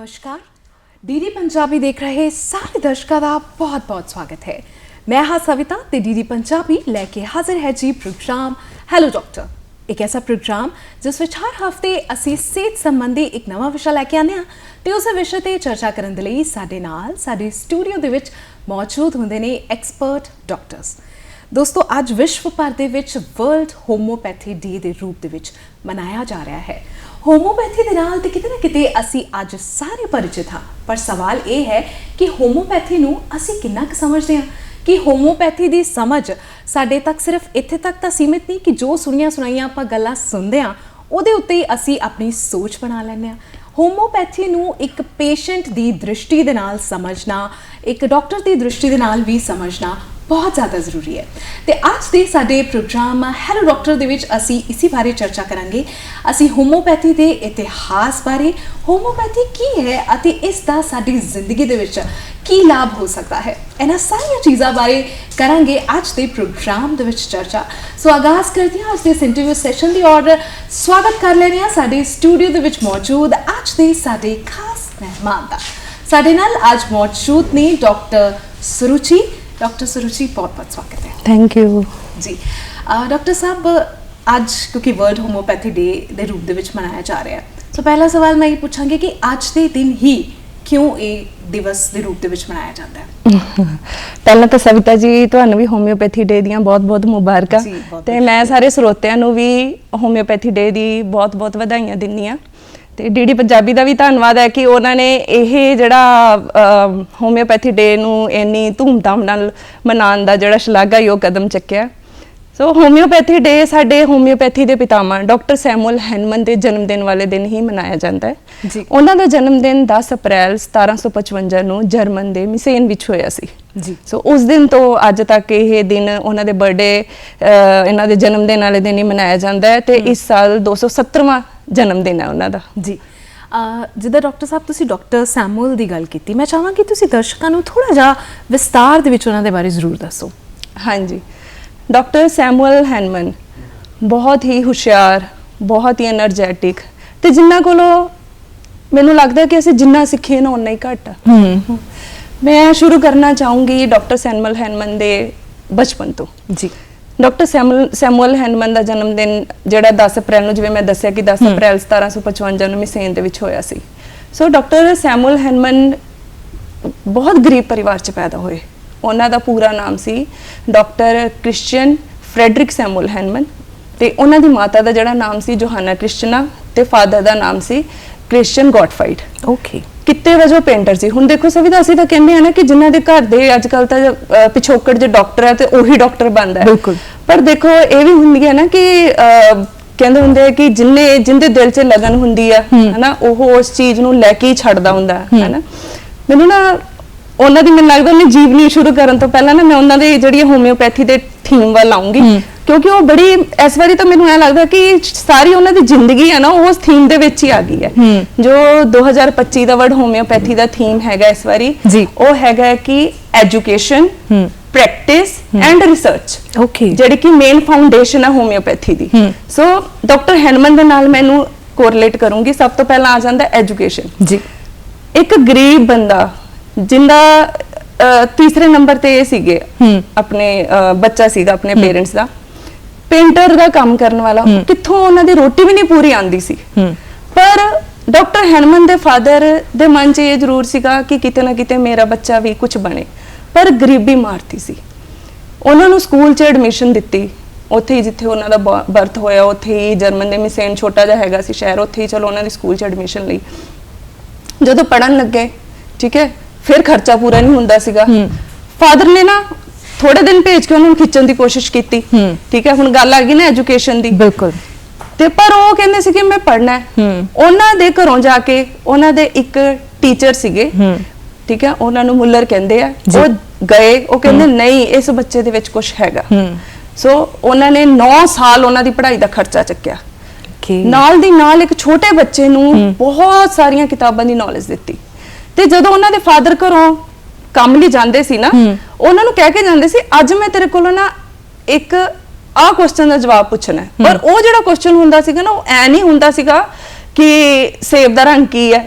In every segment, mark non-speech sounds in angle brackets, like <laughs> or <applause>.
ਨਮਸਕਾਰ। ਡੀਡੀ ਪੰਜਾਬੀ ਦੇਖ ਰਹੇ ਸਾਰੇ ਦਰਸ਼ਕਾਂ ਦਾ ਬਹੁਤ-ਬਹੁਤ ਸਵਾਗਤ ਹੈ। ਮੈਂ ਹਾਂ ਸਵਿਤਾ ਤੇ ਡੀਡੀ ਪੰਜਾਬੀ ਲੈ ਕੇ ਹਾਜ਼ਰ ਹੈ ਜੀ ਪ੍ਰੋਗਰਾਮ ਹੈਲੋ ਡਾਕਟਰ ਇੱਕ ਐਸਾ ਪ੍ਰੋਗਰਾਮ ਜਿਸ ਵਿੱਚ ਹਰ ਹਫ਼ਤੇ ਅਸੀਂ ਸਿਹਤ ਸੰਬੰਧੀ ਇੱਕ ਨਵਾਂ ਵਿਸ਼ਾ ਲੈ ਕੇ ਆਉਂਦੇ ਹਾਂ ਤੇ ਉਸ ਵਿਸ਼ੇ ਤੇ ਚਰਚਾ ਕਰਨ ਦੇ ਲਈ ਸਾਡੇ ਨਾਲ ਸਾਡੇ ਸਟੂਡੀਓ ਦੇ ਵਿੱਚ ਮੌਜੂਦ ਹੁੰਦੇ ਨੇ ਐਕਸਪਰਟ ਡਾਕਟਰਸ। ਦੋਸਤੋ, ਅੱਜ ਵਿਸ਼ਵ ਭਰ ਦੇ ਵਿੱਚ ਵਰਲਡ ਹੋਮੋਪੈਥੀ ਡੇ ਦੇ ਰੂਪ ਦੇ ਵਿੱਚ ਮਨਾਇਆ ਜਾ ਰਿਹਾ ਹੈ। ਹੋਮੋਪੈਥੀ ਦੇ ਨਾਲ ਤੇ ਕਿਤੇ ਨਾ ਕਿਤੇ ਅਸੀਂ ਅੱਜ ਸਾਰੇ ਪਰਿਚਿਤ ਹਾਂ। ਪਰ ਸਵਾਲ ਇਹ ਹੈ ਕਿ ਹੋਮੋਪੈਥੀ ਨੂੰ ਅਸੀਂ ਕਿੰਨਾ ਕੁ ਸਮਝਦੇ ਹਾਂ? ਕਿ ਹੋਮੋਪੈਥੀ ਦੀ ਸਮਝ ਸਾਡੇ ਤੱਕ ਸਿਰਫ ਇੱਥੇ ਤੱਕ ਤਾਂ ਸੀਮਿਤ ਨਹੀਂ ਕਿ ਜੋ ਸੁਣੀਆਂ ਸੁਣਾਈਆਂ ਆਪਾਂ ਗੱਲਾਂ ਸੁਣਦੇ ਹਾਂ, ਉਹਦੇ ਉੱਤੇ ਹੀ ਅਸੀਂ ਆਪਣੀ ਸੋਚ ਬਣਾ ਲੈਂਦੇ ਹਾਂ। ਹੋਮੋਪੈਥੀ ਨੂੰ ਇੱਕ ਪੇਸ਼ੈਂਟ ਦੀ ਦ੍ਰਿਸ਼ਟੀ ਦੇ ਨਾਲ ਸਮਝਣਾ, ਇੱਕ ਡਾਕਟਰ ਦੀ ਦ੍ਰਿਸ਼ਟੀ ਦੇ ਨਾਲ ਵੀ ਸਮਝਣਾ ਬਹੁਤ ਜ਼ਿਆਦਾ ਜ਼ਰੂਰੀ ਹੈ। ਤੇ ਅੱਜ ਦੇ ਸਾਡੇ ਪ੍ਰੋਗਰਾਮ, ਹੈਲੋ ਡਾਕਟਰ ਦੇ ਵਿੱਚ ਅਸੀਂ ਇਸੇ ਬਾਰੇ ਚਰਚਾ ਕਰਾਂਗੇ। ਅਸੀਂ ਹੋਮੋਪੈਥੀ ਦੇ ਇਤਿਹਾਸ ਬਾਰੇ ਹੋਮੋਪੈਥੀ ਕੀ ਹੈ ਅਤੇ ਇਸ ਦਾ ਸਾਡੀ ਜ਼ਿੰਦਗੀ ਦੇ ਵਿੱਚ ਕੀ ਲਾਭ ਹੋ ਸਕਦਾ ਹੈ? ਇਹਨਾਂ ਸਾਰੀਆਂ ਚੀਜ਼ਾਂ ਬਾਰੇ ਕਰਾਂਗੇ ਅੱਜ ਦੇ ਪ੍ਰੋਗਰਾਮ ਦੇ ਵਿੱਚ ਚਰਚਾ। ਸੋ ਆਗਾਜ਼ ਕਰਦੇ ਹਾਂ ਅੱਜ ਦੇ ਇਸ ਇੰਟਰਵਿਊ ਸੈਸ਼ਨ ਦੀ ਔਰ ਸਵਾਗਤ ਕਰ ਲੈਂਦੇ ਹਾਂ ਸਾਡੇ ਸਟੂਡੀਓ ਦੇ ਵਿੱਚ ਮੌਜੂਦ ਅੱਜ ਦੇ ਸਾਡੇ ਖਾਸ ਮਹਿਮਾਨ ਦਾ। ਸਾਡੇ ਨਾਲ ਅੱਜ ਮੌਜੂਦ ਨੇ ਡਾਕਟਰ ਸੁਰੂਚੀ ਡਾਕਟਰ ਸੁਰੂਚੀ ਬਹੁਤ ਬਹੁਤ ਸਵਾਗਤ ਹੈ ਥੈਂਕ ਯੂ ਜੀ ਅਹ ਡਾਕਟਰ ਸਾਹਿਬ ਅੱਜ ਕਿਉਂਕਿ ਵਰਲਡ ਹੋਮੋਪੈਥੀ ਡੇ ਦੇ ਰੂਪ ਦੇ ਵਿੱਚ ਮਨਾਇਆ ਜਾ ਰਿਹਾ ਹੈ ਸੋ ਪਹਿਲਾ ਸਵਾਲ ਮੈਂ ਇਹ ਪੁੱਛਾਂਗੀ ਕਿ ਅੱਜ ਦੇ ਦਿਨ ਹੀ ਕਿਉਂ ਇਹ ਦਿਵਸ ਦੇ ਰੂਪ ਦੇ ਵਿੱਚ ਮਨਾਇਆ ਜਾਂਦਾ ਹੈ ਪਹਿਲਾਂ ਤਾਂ ਸਵਿਤਾ ਜੀ ਤੁਹਾਨੂੰ ਵੀ ਹੋਮਿਓਪੈਥੀ ਡੇ ਦੀਆਂ ਬਹੁਤ-ਬਹੁਤ ਮੁਬਾਰਕਾਂ ਜੀ, ਬਹੁਤ ਤੇ ਮੈਂ ਸਾਰੇ ਸਰੋਤਿਆਂ ਨੂੰ ਵੀ ਹੋਮਿਓਪੈਥੀ ਡੇ ਦੀ ਬਹੁਤ-ਬਹੁਤ ਵਧਾਈਆਂ ਦਿੰਦੀ ਆ ਤੇ ਡੀਡੀ ਪੰਜਾਬੀ ਦਾ ਵੀ ਧੰਨਵਾਦ ਹੈ ਕਿ ਉਹਨਾਂ ਨੇ ਇਹ ਜਿਹੜਾ ਹੋਮਿਓਪੈਥੀ ਡੇ ਨੂੰ ਇੰਨੀ ਧੂਮਧਾਮ ਨਾਲ ਮਨਾਉਣ ਦਾ ਜਿਹੜਾ ਸ਼ਲਾਘਾਯੋਗ ਕਦਮ ਚੱਕਿਆ ਸੋ ਹੋਮਿਓਪੈਥੀ ਡੇ ਸਾਡੇ ਹੋਮਿਓਪੈਥੀ ਦੇ ਪਿਤਾਮਾ ਡਾਕਟਰ ਸੈਮੂਅਲ ਹੈਨਮਨ ਦੇ ਜਨਮ ਦਿਨ ਵਾਲੇ ਦਿਨ ਹੀ ਮਨਾਇਆ ਜਾਂਦਾ ਹੈ ਜੀ। ਉਹਨਾਂ ਦਾ ਜਨਮ ਦਿਨ 10 ਅਪ੍ਰੈਲ 1755 ਨੂੰ ਜਰਮਨ ਦੇ ਮਿਸੇਨ ਵਿੱਚ ਹੋਇਆ ਸੀ ਜੀ। ਸੋ ਉਸ ਦਿਨ ਤੋਂ ਅੱਜ ਤੱਕ ਇਹ ਦਿਨ ਉਹਨਾਂ ਦੇ ਬਰਥਡੇ ਇਹਨਾਂ ਦੇ ਜਨਮ ਦਿਨ ਵਾਲੇ ਦਿਨ ਹੀ ਮਨਾਇਆ ਜਾਂਦਾ ਹੈ ਤੇ ਇਸ ਸਾਲ 270ਵਾਂ ਜਨਮ ਦਿਨ ਹੈ ਉਹਨਾਂ ਦਾ। ਜੀ। ਜਿੱਦਾਂ ਡਾਕਟਰ ਸਾਹਿਬ ਤੁਸੀਂ ਡਾਕਟਰ ਸੈਮੂਅਲ ਦੀ ਗੱਲ ਕੀਤੀ ਮੈਂ ਚਾਹਾਂਗੀ ਤੁਸੀਂ ਦਰਸ਼ਕਾਂ ਨੂੰ ਥੋੜਾ ਜਿਹਾ ਵਿਸਤਾਰ ਦੇ ਵਿੱਚ ਉਹਨਾਂ ਦੇ ਬਾਰੇ ਜ਼ਰੂਰ ਦੱਸੋ। ਹਾਂਜੀ। ਡਾਕਟਰ ਸੈਮੂਅਲ ਹੈਨਮਨ ਬਹੁਤ ਹੀ ਹੁਸ਼ਿਆਰ ਬਹੁਤ ਹੀ એનર્ਜੈਟਿਕ ਤੇ ਜਿੰਨਾ ਕੋਲੋਂ ਮੈਨੂੰ ਲੱਗਦਾ ਕਿ ਅਸੀਂ ਜਿੰਨਾ ਸਿੱਖੇ ਨਾ ਉਨਾ ਹੀ ਘੱਟ ਹੂੰ। ਮੈਂ ਸ਼ੁਰੂ ਕਰਨਾ ਚਾਹੂੰਗੀ ਡਾਕਟਰ ਸੈਮੂਅਲ ਹੈਨਮਨ ਦੇ ਬਚਪਨ ਤੋਂ। ਜੀ। ਡਾਕਟਰ ਸੈਮੂਅਲ ਹੈਨਮਨ ਦਾ ਜਨਮ ਦਿਨ ਜਿਹੜਾ 10 ਅਪ੍ਰੈਲ ਨੂੰ ਜਿਵੇਂ ਮੈਂ ਦੱਸਿਆ ਕਿ 10 ਅਪ੍ਰੈਲ 1755 ਨੂੰ ਮਿਸੇਨ ਦੇ ਵਿੱਚ ਹੋਇਆ ਸੀ। ਸੋ ਡਾਕਟਰ ਸੈਮੂਅਲ ਹੈਨਮਨ ਬਹੁਤ ਗਰੀਬ ਪਰਿਵਾਰ 'ਚ ਪੈਦਾ ਹੋਏ। ਉਹਨਾਂ ਦਾ ਪੂਰਾ ਨਾਮ ਸੀ doctor Christian Frederick Samuel Hahnemann ਤੇ ਉਹਨਾਂ ਦੀ ਮਾਤਾ ਦਾ ਜਿਹੜਾ ਨਾਮ ਸੀ ਜੋਹਾਨਾ ਕ੍ਰਿਸਚਨਾ ਤੇ ਫਾਦਰ ਦਾ ਨਾਮ ਸੀ ਕ੍ਰਿਸਚੀਅਨ ਗॉडਫਾਈਡ ਓਕੇ ਕਿੱਤੇ ਵਜੋਂ ਪੇਂਟਰ ਸੀ। ਹੁਣ ਦੇਖੋ ਸਭੀ ਤਾਂ ਅਸੀਂ ਤਾਂ ਕਹਿੰਦੇ ਆ ਨਾ ਕਿ ਜਿਨ੍ਹਾਂ ਦੇ ਘਰ ਦੇ ਅੱਜ ਕੱਲ ਤਾਂ ਪਿਛੋਕੜ ਜੇ ਡਾਕਟਰ ਹੈ ਤੇ ਉਹੀ ਡਾਕਟਰ ਬਣਦਾ ਹੈ। ਬਿਲਕੁਲ। ਪਰ ਦੇਖੋ ਇਹ ਵੀ ਹੁੰਦੀ ਹੈ ਨਾ ਕਿ ਕਹਿੰਦੇ ਹੁੰਦੇ ਆ ਕਿ ਜਿੰਨੇ ਜਿੰਦੇ ਦਿਲ 'ਚ ਲਗਨ ਹੁੰਦੀ ਆ ਹਨਾ ਉਹ ਉਸ ਚੀਜ਼ ਨੂੰ ਲੈ ਕੇ ਛੱਡਦਾ ਹੁੰਦਾ ਹੈ। ਹਨਾ। ਮੈਨੂੰ ਨਾ ਉਹਨਾਂ ਦੀ ਮੈਨੂੰ ਲੱਗਦਾ ਉਹਨੇ ਜੀਵਨੀ ਸ਼ੁਰੂ ਕਰਨ ਤੋਂ ਪਹਿਲਾਂ ਨਾ ਮੈਂ ਉਹਨਾਂ ਦੇ ਜਿਹੜੀ ਹੋਮਿਓਪੈਥੀ ਦੇ ਥੀਮ ਵੱਲ ਆਉਂਗੀ ਕਿਉਂਕਿ ਉਹ ਬੜੀ ਇਸ ਵਾਰੀ ਤਾਂ ਮੈਨੂੰ ਐ ਲੱਗਦਾ ਕਿ ਸਾਰੀ ਉਹਨਾਂ ਦੀ ਜ਼ਿੰਦਗੀ ਹੈ ਨਾ ਉਸ ਥੀਮ ਦੇ ਵਿੱਚ ਹੀ ਆ ਗਈ ਹੈ। ਜੋ 2025 ਦਾ ਵਰਡ ਹੋਮਿਓਪੈਥੀ ਦਾ ਥੀਮ ਹੈਗਾ ਇਸ ਵਾਰੀ। ਉਹ ਹੈਗਾ ਕਿ education practice and research okay ਜਿਹੜੀ ਕਿ ਮੇਨ ਫਾਊਂਡੇਸ਼ਨ ਹੈ ਹੋਮਿਓਪੈਥੀ ਦੀ। ਸੋ ਡਾਕਟਰ ਹੈਨਮਨ ਦੇ ਨਾਲ ਮੈਨੂੰ ਕੋਰਿਲੇਟ ਕਰੂੰਗੀ। ਸਭ ਤੋਂ ਪਹਿਲਾਂ ਆ ਜਾਂਦਾ ਐਜੂਕੇਸ਼ਨ ਜੀ। ਇੱਕ ਗਰੀਬ ਬੰਦਾ ਜਿੰਦਾ ਤੀਸਰੇ ਨੰਬਰ ਤੇ ਇਹ ਸੀਗੇ। ਆਪਣੇ ਬੱਚਾ ਸੀਗਾ ਆਪਣੇ ਪੇਰੈਂਟਸ ਦਾ। ਪੇਂਟਰ ਦਾ ਕੰਮ ਕਰਨ ਵਾਲਾ ਕਿੱਥੋਂ ਉਹਨਾਂ ਦੀ ਰੋਟੀ ਵੀ ਨਹੀਂ ਪੂਰੀ ਆਂਦੀ ਸੀ। ਪਰ ਡਾਕਟਰ ਹੈਨਮਨ ਦੇ ਫਾਦਰ ਦੇ ਮਨ 'ਚ ਇਹ ਜ਼ਰੂਰ ਸੀਗਾ ਕਿ ਕਿਤੇ ਨਾ ਕਿਤੇ ਮੇਰਾ ਬੱਚਾ ਵੀ ਕੁਝ ਬਣੇ। ਪਰ ਗਰੀਬੀ ਮਾਰਤੀ ਸੀ। ਉਹਨਾਂ ਨੂੰ ਸਕੂਲ 'ਚ ਐਡਮਿਸ਼ਨ ਦਿੱਤੀ। ਉੱਥੇ ਹੀ ਜਿੱਥੇ ਉਹਨਾਂ ਦਾ ਬਰਥ ਹੋਇਆ ਉੱਥੇ ਹੀ ਜਰਮਨ ਦੇ ਮਿਸੇਨ ਛੋਟਾ ਜਿਹਾ ਹੈਗਾ ਸੀ ਸ਼ਹਿਰ ਉੱਥੇ ਹੀ ਚਲੋ ਉਹਨਾਂ ਦੀ ਸਕੂਲ 'ਚ ਐਡਮਿਸ਼ਨ ਲਈ। ਜਦੋਂ ਪੜਨ ਲੱਗੇ ਠੀਕ ਹੈ ਫਿਰ ਖਰਚਾ ਪੂਰਾ ਨਹੀਂ ਹੁੰਦਾ ਸੀਗਾ। ਫਾਦਰ ਨੇ ਨਾ ਥੋੜੇ ਦਿਨ ਭੇਜ ਕੇ ਉਹਨਾਂ ਨੂੰ ਖਿੱਚਣ ਦੀ ਕੋਸ਼ਿਸ਼ ਕੀਤੀ। ਠੀਕ ਹੈ ਹੁਣ ਗੱਲ ਆ ਗਈ ਨਾ ਐਜੂਕੇਸ਼ਨ ਦੀ। ਬਿਲਕੁਲ। ਤੇ ਪਰ ਉਹ ਕਹਿੰਦੇ ਸੀ ਕਿ ਮੈਂ ਪੜਨਾ ਹੈ। ਹੂੰ। ਉਹਨਾਂ ਦੇ ਘਰੋਂ ਜਾ ਕੇ ਉਹਨਾਂ ਦੇ ਇੱਕ ਟੀਚਰ ਸੀਗੇ। ਠੀਕ ਹੈ ਉਹਨਾਂ ਨੂੰ ਮੁੱਲਰ ਕਹਿੰਦੇ ਆ। ਉਹ ਗਏ ਉਹ ਕਹਿੰਦੇ ਨਹੀਂ ਇਸ ਬੱਚੇ ਦੇ ਵਿੱਚ ਕੁਝ ਹੈਗਾ। ਹੂੰ। ਸੋ ਉਹਨਾਂ ਨੇ 9 ਸਾਲ ਉਹਨਾਂ ਦੀ ਪੜ੍ਹਾਈ ਦਾ ਖਰਚਾ ਚੱਕਿਆ। ਨਾਲ ਦੀ ਨਾਲ ਇੱਕ ਛੋਟੇ ਬੱਚੇ ਨੂੰ ਬਹੁਤ ਸਾਰੀਆਂ ਕਿਤਾਬਾਂ ਦੀ ਨੌਲੇਜ ਦਿੱਤੀ। ਤੇ ਜਦੋਂ ਉਹਨਾਂ ਦੇ ਫਾਦਰ ਘਰੋਂ ਕੰਮ ਲਈ ਜਾਂਦੇ ਸੀ ਨਾ ਉਹਨਾਂ ਨੂੰ ਕਹਿ ਕੇ ਜਾਂਦੇ ਸੀ ਅੱਜ ਮੈਂ ਤੇਰੇ ਕੋਲੋਂ ਨਾ ਇੱਕ ਆਹ ਕੁਐਸਚਨ ਦਾ ਜਵਾਬ ਪੁੱਛਣਾ ਹੈ। ਪਰ ਉਹ ਜਿਹੜਾ ਕੁਐਸਚਨ ਹੁੰਦਾ ਸੀਗਾ ਨਾ ਉਹ ਐ ਨਹੀਂ ਹੁੰਦਾ ਸੀਗਾ ਕਿ ਸੇਬ ਦਾ ਰੰਗ ਕੀ ਹੈ।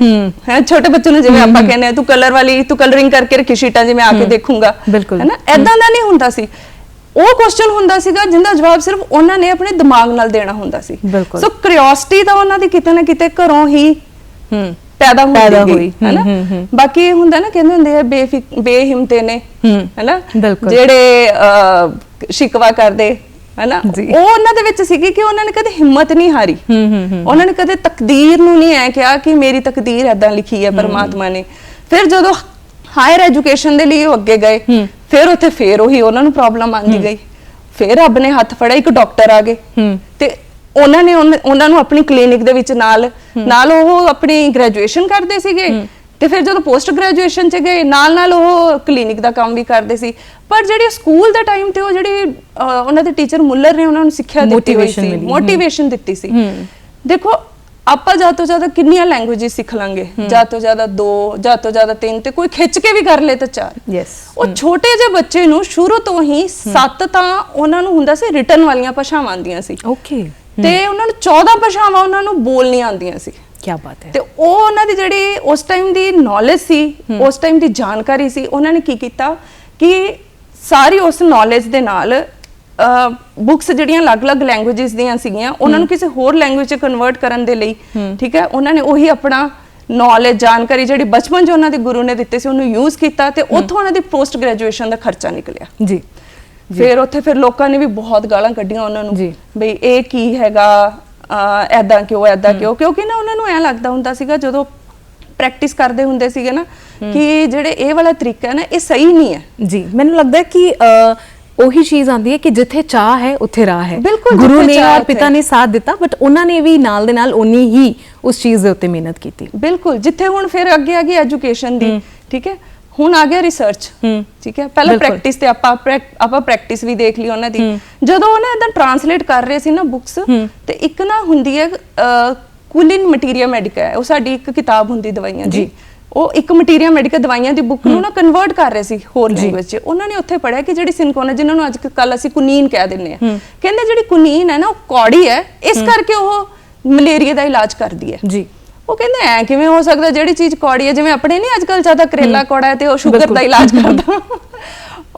ਹੈ। ਛੋਟੇ ਬੱਚੇ ਨੂੰ ਜਿਵੇਂ ਆਪਾਂ ਕਹਿੰਦੇ ਆ ਤੂੰ ਕਲਰ ਵਾਲੀ ਤੂੰ ਕਲਰਿੰਗ ਕਰਕੇ ਰੱਖੀ ਸ਼ੀਟਾਂ ਜਿਵੇਂ ਆ ਕੇ ਦੇਖੂੰਗਾ। ਹੈ ਨਾ ਐਦਾਂ ਦਾ ਨਹੀਂ ਹੁੰਦਾ ਸੀ। ਉਹ ਕੁਐਸਚਨ ਹੁੰਦਾ ਸੀਗਾ ਜਿੰਦਾ ਜਵਾਬ ਸਿਰਫ ਉਹਨਾਂ ਨੇ ਆਪਣੇ ਦਿਮਾਗ ਨਾਲ ਦੇਣਾ ਹੁੰਦਾ ਸੀ। ਸੋ ਕਿਉਰਿਓਸਿਟੀ ਤਾਂ ਉਹਨਾਂ ਦੀ ਕਿਤੇ ਨਾ ਕਿਤੇ ਘਰੋਂ ਹੀ ਹੂੰ। ਪੈਦਾ ਹੋਈ। ਗਈ ਹੈ ਨਾ ਹੂੰ, ਹੂੰ, ਹੂੰ। ਬਾਕੀ ਇਹ ਹੁੰਦਾ ਨਾ ਕਹਿੰਦੇ ਹੁੰਦੇ ਆ ਬੇਫਿਕ ਬੇਹਿੰਮਤੇ ਨੇ ਹੂੰ। ਹੈ ਨਾ ਬਿਲਕੁਲ। ਜਿਹੜੇ ਅਹ, ਸ਼ਿਕਵਾ ਕਰਦੇ ਹੈ ਨਾ ਜੀ। ਉਹ ਉਹਨਾਂ ਦੇ ਵਿੱਚ ਸੀਗੀ ਕਿ ਉਹਨਾਂ ਨੇ ਕਦੇ ਹਿੰਮਤ ਨਹੀਂ ਹਾਰੀ ਹੂੰ ਹੂੰ ਹੂੰ ਉਹਨਾਂ ਨੇ ਕਦੇ ਤਕਦੀਰ ਨੂੰ ਨਹੀਂ ਐ ਕਿਹਾ ਕਿ ਮੇਰੀ ਤਕਦੀਰ ਐਦਾਂ ਲਿਖੀ ਹੈ ਪਰਮਾਤਮਾ ਨੇ ਫਿਰ ਜਦੋਂ ਹਾਇਰ ਐਜੂਕੇਸ਼ਨ ਦੇ ਲਈ ਉਹ ਅੱਗੇ ਗਏ। ਫਿਰ ਉੱਥੇ ਫੇਰ ਉਹੀ ਉਹਨਾਂ ਨੂੰ ਪ੍ਰੋਬਲਮ ਆਂਦੀ ਗਈ ਫਿਰ ਰੱਬ ਨੇ ਹੱਥ ਫੜਿਆ ਇੱਕ ਡਾਕਟਰ ਆ ਗਏ ਹੂੰ। ਤੇ ਉਹਨਾਂ ਨੇ ਉਹਨ- ਉਹਨਾਂ ਨੂੰ ਆਪਣੀ ਕਲੀਨਿਕ ਦੇ ਵਿੱਚ ਨਾਲ ਨਾਲ ਉਹ ਆਪਣੀ ਗ੍ਰੈਜੂਏਸ਼ਨ ਕਰਦੇ ਸੀਗੇ। ਤੇ ਫਿਰ ਜਦੋਂ ਪੋਸਟ ਗ੍ਰੈਜੂਏਸ਼ਨ ਚ ਗਏ ਨਾਲ ਨਾਲ ਉਹ ਕਲੀਨਿਕ ਦਾ ਕੰਮ ਵੀ ਕਰਦੇ ਸੀ। ਪਰ ਜਿਹੜੀ ਸਕੂਲ ਦਾ ਟਾਈਮ ਤੇ ਉਹ ਜਿਹੜੀ ਅਹ, ਉਹਨਾਂ ਦੇ ਟੀਚਰ ਮੁੱਲਰ ਨੇ ਉਹਨਾਂ ਨੂੰ ਸਿੱਖਿਆ ਦਿੱਤੀ ਹੋਈ Motivation ਸੀ ਮਿਲੀ। ਮੋਟੀਵੇਸ਼ਨ ਦਿੱਤੀ ਸੀ। ਦੇਖੋ ਆਪਾਂ ਜ਼ਿਆਦਾ ਤੋਂ ਜ਼ਿਆਦਾ ਕਿੰਨੀਆਂ ਲੈਂਗੁਏਜਸ ਸਿੱਖ ਲਾਂਗੇ? ਜ਼ਿਆਦਾ ਤੋਂ ਜ਼ਿਆਦਾ ਦੋ ਜ਼ਿਆਦਾ ਤੋਂ ਜ਼ਿਆਦਾ ਤਿੰਨ ਤੇ ਕੋਈ ਖਿੱਚ ਕੇ ਵੀ ਕਰ ਲੇ ਤਾਂ ਚਾਰ। ਯੈਸ ਉਹ ਛੋਟੇ ਜਿਹੇ ਬੱਚੇ ਨੂੰ ਸ਼ੁਰੂ ਤੋਂ ਹੀ ਸੱਤ ਤਾਂ ਉਹਨਾਂ ਨੂੰ ਹੁੰਦਾ ਸੀ ਰਿਟਨ ਵਾਲੀਆਂ ਭਾਸ਼ਾਵਾਂ ਆਉਂਦੀਆਂ ਸੀ। ਓਕੇ ਤੇ ਉਹਨਾਂ ਨੂੰ 14 ਭਾਸ਼ਾਵਾਂ ਉਹਨਾਂ ਨੂੰ ਬੋਲਣੀਆਂ ਆਉਂਦੀਆਂ ਸੀ। ਕੀ ਬਾਤ ਹੈ। ਤੇ ਉਹ ਉਹਨਾਂ ਦੀ ਜਿਹੜੀ ਉਸ ਟਾਈਮ ਦੀ ਨੌਲੇਜ ਸੀ ਉਸ ਟਾਈਮ ਦੀ ਜਾਣਕਾਰੀ ਸੀ ਉਹਨਾਂ ਨੇ ਕੀ ਕੀਤਾ ਕਿ ਸਾਰੀ ਉਸ ਨੌਲੇਜ ਦੇ ਨਾਲ ਬੁੱਕਸ ਜਿਹੜੀਆਂ ਅਲੱਗ-ਅਲੱਗ ਲੈਂਗੁਏਜਸ ਦੀਆਂ ਸੀਗੀਆਂ ਉਹਨਾਂ ਨੂੰ ਕਿਸੇ ਹੋਰ ਲੈਂਗੁਏਜ 'ਚ ਕਨਵਰਟ ਕਰਨ ਦੇ ਲਈ ਠੀਕ ਹੈ ਉਹਨਾਂ ਨੇ ਉਹੀ ਆਪਣਾ ਨੌਲੇਜ ਜਾਣਕਾਰੀ ਜਿਹੜੀ ਬਚਪਨ 'ਚ ਉਹਨਾਂ ਦੇ ਗੁਰੂ ਨੇ ਦਿੱਤੇ ਸੀ ਉਹਨੂੰ ਯੂਜ਼ ਕੀਤਾ ਤੇ ਉੱਥੋਂ ਉਹਨਾਂ ਦੀ ਪੋਸਟ ਗ੍ਰੈਜੂਏਸ਼ਨ ਦਾ ਖਰਚਾ ਨਿਕਲਿਆ। ਜੀ। ਫਿਰ ਉੱਥੇ ਫਿਰ ਲੋਕਾਂ ਨੇ ਵੀ ਬਹੁਤ ਗਾਲਾਂ ਕੱਢੀਆਂ ਉਹਨਾਂ ਨੂੰ। ਬਈ ਇਹ ਕੀ ਹੈਗਾ ਐਦਾਂ ਕਿਉਂ ਐਦਾਂ ਕਿਉਂ ਕਿਉਂਕਿ ਨਾ ਉਹਨਾਂ ਨੂੰ ਐ ਲੱਗਦਾ ਹੁੰਦਾ ਸੀਗਾ ਜਦੋਂ ਪ੍ਰੈਕਟਿਸ ਕਰਦੇ ਹੁੰਦੇ ਸੀਗੇ ਨਾ ਕਿ ਜਿਹੜੇ ਇਹ ਵਾਲਾ ਤਰੀਕਾ ਹੈ ਨਾ ਇਹ ਸਹੀ ਨਹੀਂ ਹੈ। ਜੀ ਮੈਨੂੰ ਲੱਗਦਾ ਕਿ ਉਹੀ ਚੀਜ਼ ਆਂਦੀ ਹੈ ਕਿ ਜਿੱਥੇ ਚਾਹ ਹੈ ਉੱਥੇ ਰਾਹ ਹੈ। ਗੁਰੂ ਨੇ ਔਰ ਪਿਤਾ। ਨੇ ਸਾਥ ਦਿੱਤਾ ਬਟ ਉਹਨਾਂ ਨੇ ਵੀ ਨਾਲ ਦੇ ਨਾਲ ਉਨੀ ਹੀ ਉਸ ਚੀਜ਼ ਦੇ ਉੱਤੇ ਮਿਹਨਤ ਕੀਤੀ। ਬਿਲਕੁਲ ਜਿੱਥੇ ਹੁਣ ਫਿਰ ਅੱਗੇ ਆ ਗਈ ਐਜੂਕੇਸ਼ਨ ਦੀ ਠੀਕ ਹੈ? ਹੁਣ ਆ ਗਿਆ ਰਿਸਰਚ ਹੂੰ। ਠੀਕ ਹੈ? ਪਹਿਲਾਂ। ਪ੍ਰੈਕਟਿਸ ਤੇ ਆਪਾਂ ਆਪਾਂ ਪ੍ਰੈਕਟਿਸ ਵੀ ਦੇਖ ਲਈ ਉਹਨਾਂ ਦੀ। ਜਦੋਂ ਉਹ ਨਾ ਇਦਾਂ ਟਰਾਂਸਲੇਟ ਕਰ ਰਹੇ ਸੀ ਨਾ ਬੁੱਕਸ ਤੇ ਇੱਕ ਨਾ ਹੁੰਦੀ ਹੈ ਕੁਲਿਨ ਮਟੀਰੀਆ ਮੈਡੀਕਾ ਉਹ ਸਾਡੀ ਇੱਕ ਕਿਤਾਬ ਹੁੰਦੀ ਦਵਾਈਆਂ ਦੀ। ਉਹ ਇੱਕ ਮਟੀਰੀਆ ਮੈਡੀਕਾ ਦਵਾਈਆਂ ਦੀ ਬੁੱਕ ਨੂੰ ਨਾ ਕਨਵਰਟ ਕਰ ਰਹੇ ਸੀ ਹੋਰ ਲੈਂਗੁਏਜ 'ਚ। ਉਹਨਾਂ ਨੇ ਉੱਥੇ ਪੜਿਆ ਕਿ ਜਿਹੜੀ ਸਿਨਕੋਨਾ ਜਿਨ੍ਹਾਂ ਨੂੰ ਅੱਜ ਕੱਲ ਅਸੀਂ ਕੁਨੀਨ ਕਹਿ ਦਿੰਨੇ ਆ ਕਹਿੰਦੇ ਜਿਹੜੀ ਕੁਨੀਨ ਹੈ ਨਾ ਉਹ ਕੌੜੀ ਹੈ। ਇਸ ਕਰਕੇ ਉਹ ਮਲੇਰੀਆ ਦਾ ਇਲਾਜ ਕਰਦੀ ਹੈ। ਜੀ। ਉਹ ਕਹਿੰਦੇ ਐ ਕਿਵੇਂ ਹੋ ਸਕਦਾ ਜਿਹੜੀ ਚੀਜ਼ ਕੌੜੀ ਹੈ ਜਿਵੇਂ ਆਪਣੇ ਨਹੀਂ ਅੱਜ ਕੱਲ ਜ਼ਿਆਦਾ ਕਰੇਲਾ ਕੌੜਾ ਹੈ ਤੇ ਉਹ ਸ਼ੂਗਰ ਦਾ ਇਲਾਜ ਕਰਦਾ।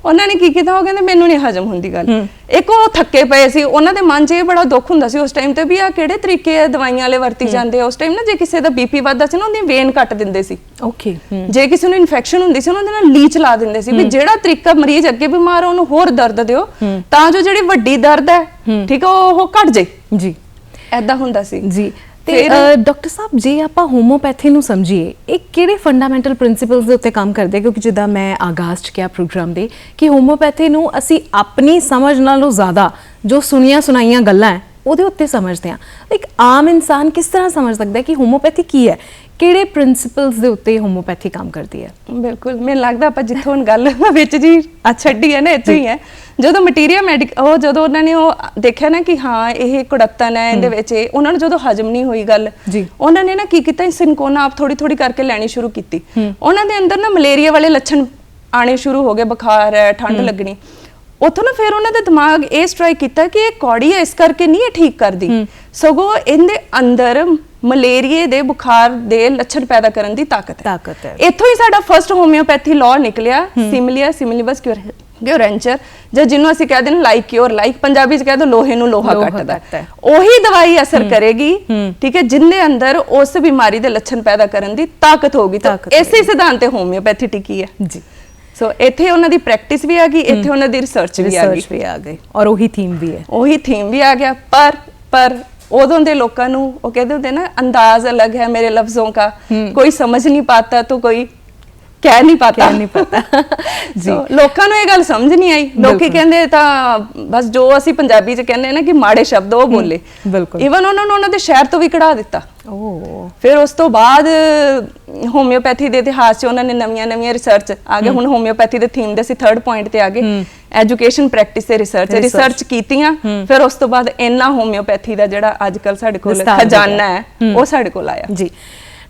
ਉਹਨਾਂ ਨੇ ਕੀ ਕੀਤਾ? ਉਹ ਕਹਿੰਦੇ ਮੈਨੂੰ ਨਹੀਂ ਹਜਮ ਹੁੰਦੀ ਗੱਲ। ਇੱਕ ਉਹ ਥੱਕੇ ਪਏ ਸੀ। ਉਹਨਾਂ ਦੇ ਮਨ 'ਚ ਇਹ ਬੜਾ ਦੁੱਖ ਹੁੰਦਾ ਸੀ ਉਸ ਟਾਈਮ ਤੇ ਵੀ ਆ ਕਿਹੜੇ ਤਰੀਕੇ ਆ ਦਵਾਈਆਂ ਵਾਲੇ ਵਰਤੀ ਜਾਂਦੇ ਆ? ਉਸ ਟਾਈਮ ਨਾ ਜੇ ਕਿਸੇ ਦਾ ਬੀਪੀ ਵੱਧਦਾ ਸੀ ਨਾ ਉਹਦੀ ਵੇਨ ਕੱਟ ਦਿੰਦੇ ਸੀ। ਓਕੇ ਜੇ ਕਿਸੇ ਨੂੰ ਇਨਫੈਕਸ਼ਨ ਹੁੰਦੀ ਸੀ ਉਹਨਾਂ ਦੇ ਨਾਲ ਲੀਚ ਲਾ ਦਿੰਦੇ ਸੀ ਵੀ ਜਿਹੜਾ ਤਰੀਕਾ ਮਰੀਜ਼ ਅੱਗੇ ਬਿਮਾਰ ਆ ਉਹਨੂੰ ਹੋਰ ਦਰਦ ਦਿਓ ਤਾਂ ਜੋ ਜਿਹੜੀ ਵੱਡੀ ਦਰਦ ਹੈ ਠੀਕ ਹੈ ਉਹ ਘਟ ਜੇ ਜੀ। ਐਦਾਂ ਹੁੰਦਾ ਸੀ। ਜੀ। ਤੇ ਡਾਕਟਰ ਸਾਹਿਬ ਜੇ ਆਪਾਂ ਹੋਮੋਪੈਥੀ ਨੂੰ ਸਮਝੀਏ ਇਹ ਕਿਹੜੇ ਫੰਡਾਮੈਂਟਲ ਪ੍ਰਿੰਸੀਪਲਸ ਦੇ ਉੱਤੇ ਕੰਮ ਕਰਦੇ? ਕਿਉਂਕਿ ਜਿੱਦਾਂ ਮੈਂ ਆਗਾਜ਼ ਚ ਕਿਹਾ ਪ੍ਰੋਗਰਾਮ ਦੇ ਕਿ ਹੋਮੋਪੈਥੀ ਨੂੰ ਅਸੀਂ ਆਪਣੀ ਸਮਝ ਨਾਲੋਂ ਜ਼ਿਆਦਾ ਜੋ ਸੁਣੀਆਂ ਸੁਣਾਈਆਂ ਗੱਲਾਂ ਹੈ ਉਹਦੇ ਉੱਤੇ ਸਮਝਦੇ ਆ ਇੱਕ ਆਮ ਇਨਸਾਨ ਕਿਸ ਤਰ੍ਹਾਂ ਸਮਝ ਸਕਦਾ ਹੈ ਕਿ ਹੋਮੋਪੈਥੀ ਕੀ ਹੈ? ਕਿਹੜੇ ਪ੍ਰਿੰਸੀਪਲਸ ਦੇ ਉੱਤੇ ਹੋਮੋਪੈਥੀ ਕੰਮ ਕਰਦੀ ਹੈ? ਬਿਲਕੁਲ ਮੈਨੂੰ ਲੱਗਦਾ ਆਪਾਂ ਜਿੱਥੋਂ ਹੁਣ ਗੱਲ <laughs> ਵਿੱਚ ਜੀ ਆ ਛੱਡੀ ਹੈ ਨਾ ਇੱਥੇ ਹੀ ਹੈ। ਜਦੋਂ ਮਟੀਰੀਅਲ ਮੈਡੀਕ ਉਹ ਜਦੋਂ ਉਹਨਾਂ ਨੇ ਉਹ ਦੇਖਿਆ ਨਾ ਕਿ ਹਾਂ ਇਹ ਕੁੜੱਤਨ ਹੈ ਇਹਦੇ ਵਿੱਚ ਇਹ ਉਹਨਾਂ ਨੂੰ ਜਦੋਂ ਹਜਮ ਨਹੀਂ ਹੋਈ ਗੱਲ। ਉਹਨਾਂ ਨੇ ਨਾ ਕੀ ਕੀਤਾ ਸਿੰਕੋਨਾ ਆਪ ਥੋੜੀ ਥੋੜੀ ਕਰਕੇ ਲੈਣੀ ਸ਼ੁਰੂ ਕੀਤੀ। ਉਹਨਾਂ ਦੇ ਅੰਦਰ ਨਾ ਮਲੇਰੀਆ ਵਾਲੇ ਲੱਛਣ ਆਣੇ ਸ਼ੁਰੂ ਹੋ ਗਏ ਬੁਖਾਰ ਹੈ ਠੰਡ ਲੱਗਣੀ। ਉੱਥੋਂ ਨਾ ਫਿਰ ਉਹਨਾਂ ਦਾ ਦਿਮਾਗ ਇਹ ਸਟ੍ਰਾਈਕ ਕੀਤਾ ਕਿ ਇਹ ਕੌੜੀ ਹੈ ਇਸ ਕਰਕੇ ਨਹੀਂ ਇਹ ਠੀਕ ਕਰਦੀ। ਸਗੋਂ ਇਹਦੇ ਅੰਦਰ ਮਲੇਰੀਏ ਦੇ ਬੁਖਾਰ ਦੇ ਲੱਛਣ ਪੈਦਾ ਕਰਨ ਦੀ ਤਾਕਤ ਹੈ। ਤਾਕਤ ਹੈ। ਇੱਥੋਂ ਹੀ ਸਾਡਾ ਫਰਸਟ ਹੋਮਿਓਪੈਥੀ ਲਾਅ ਨਿਕਲਿਆ ਸਿਮਿਲੀਆ ਸਿਮਿਲੀਬਸ ਕਿਉਰੈਂਚਰ ਜਾਂ ਜਿਹਨੂੰ ਅਸੀਂ ਕਹਿੰਦੇ ਨੇ ਲਾਈਕ ਕਿਉਰ ਲਾਈਕ ਪੰਜਾਬੀ ਚ ਕਹਿ ਦੋ ਲੋਹੇ ਨੂੰ ਲੋਹਾ ਕੱਟਦਾ। ਉਹੀ ਦਵਾਈ ਅਸਰ ਕਰੇਗੀ ਠੀਕ ਹੈ ਜਿੰਨੇ ਅੰਦਰ ਉਸ ਬਿਮਾਰੀ ਦੇ ਲੱਛਣ ਪੈਦਾ ਕਰਨ ਦੀ ਤਾਕਤ ਹੋਗੀ ਤਾਂ ਇਸੇ ਸਿਧਾਂਤ ਤੇ ਹੋਮਿਓਪੈਥੀ ਟਿਕੀ ਹੈ। ਜੀ। ਸੋ ਇੱਥੇ ਉਹਨਾਂ ਦੀ ਪ੍ਰੈਕਟਿਸ ਵੀ ਆ ਗਈ ਇੱਥੇ ਉਹਨਾਂ ਦੀ ਰਿਸਰਚ ਵੀ ਆ ਗਈ। ਰਿਸਰਚ ਵੀ ਆ ਗਈ ਔਰ ਉਹੀ ਥੀਮ ਵੀ ਹੈ। ਉਹੀ ਥੀਮ ਵੀ ਆ ਗਿਆ ਪਰ ਪਰ ਉਦੋਂ ਦੇ ਲੋਕਾਂ ਨੂੰ ਉਹ ਕਹਿੰਦੇ ਹੁੰਦੇ ਨਾ ਅੰਦਾਜ਼ ਅਲੱਗ ਹੈ ਮੇਰੇ ਲਫ਼ਜ਼ੋਂ ਦਾ। ਕੋਈ ਸਮਝ ਨਹੀਂ ਪਾਤਾ ਤਾਂ ਕੋਈ ਕਹਿ ਨਹੀਂ ਪਾਤਾ। ਨਹੀਂ ਪਾਤਾ। <laughs> ਜੀ। ਲੋਕਾਂ ਨੂੰ ਇਹ ਗੱਲ ਸਮਝ ਨਹੀਂ ਆਈ। ਲੋਕੀ। ਕਹਿੰਦੇ ਤਾਂ ਬਸ ਜੋ ਅਸੀਂ ਪੰਜਾਬੀ ਚ ਕਹਿੰਦੇ ਨਾ ਕਿ ਮਾੜੇ ਸ਼ਬਦ ਉਹ ਬੋਲੇ। ਬਿਲਕੁਲ। ਇਵਨ ਉਹਨਾਂ ਨੂੰ ਉਹਨਾਂ ਦੇ ਸ਼ਹਿਰ ਤੋਂ ਵੀ ਕਢਾ ਦਿੱਤਾ। ਓ ਫਿਰ ਉਸ ਤੋਂ ਬਾਅਦ ਹੋਮਿਓਪੈਥੀ ਦੇ ਇਤਿਹਾਸ 'ਚ ਉਹਨਾਂ ਨੇ ਨਵੀਆਂ-ਨਵੀਆਂ ਰਿਸਰਚ ਆ ਗਏ ਹੁਣ ਹੋਮਿਓਪੈਥੀ ਦੇ ਥੀਮ ਦੇ ਅਸੀਂ ਥਰਡ ਪੁਆਇੰਟ ਤੇ ਆ ਗਏ ਐਜੂਕੇਸ਼ਨ ਪ੍ਰੈਕਟਿਸ ਤੇ ਰਿਸਰਚ। ਰਿਸਰਚ ਕੀਤੀਆਂ। ਫਿਰ ਉਸ ਤੋਂ ਬਾਅਦ ਇੰਨਾ ਹੋਮਿਓਪੈਥੀ ਦਾ ਜਿਹੜਾ ਅੱਜ ਕੱਲ ਸਾਡੇ ਕੋਲ। ਖਜ਼ਾਨਾ ਹੈ। ਉਹ ਸਾਡੇ ਕੋਲ ਆਇਆ। ਜੀ।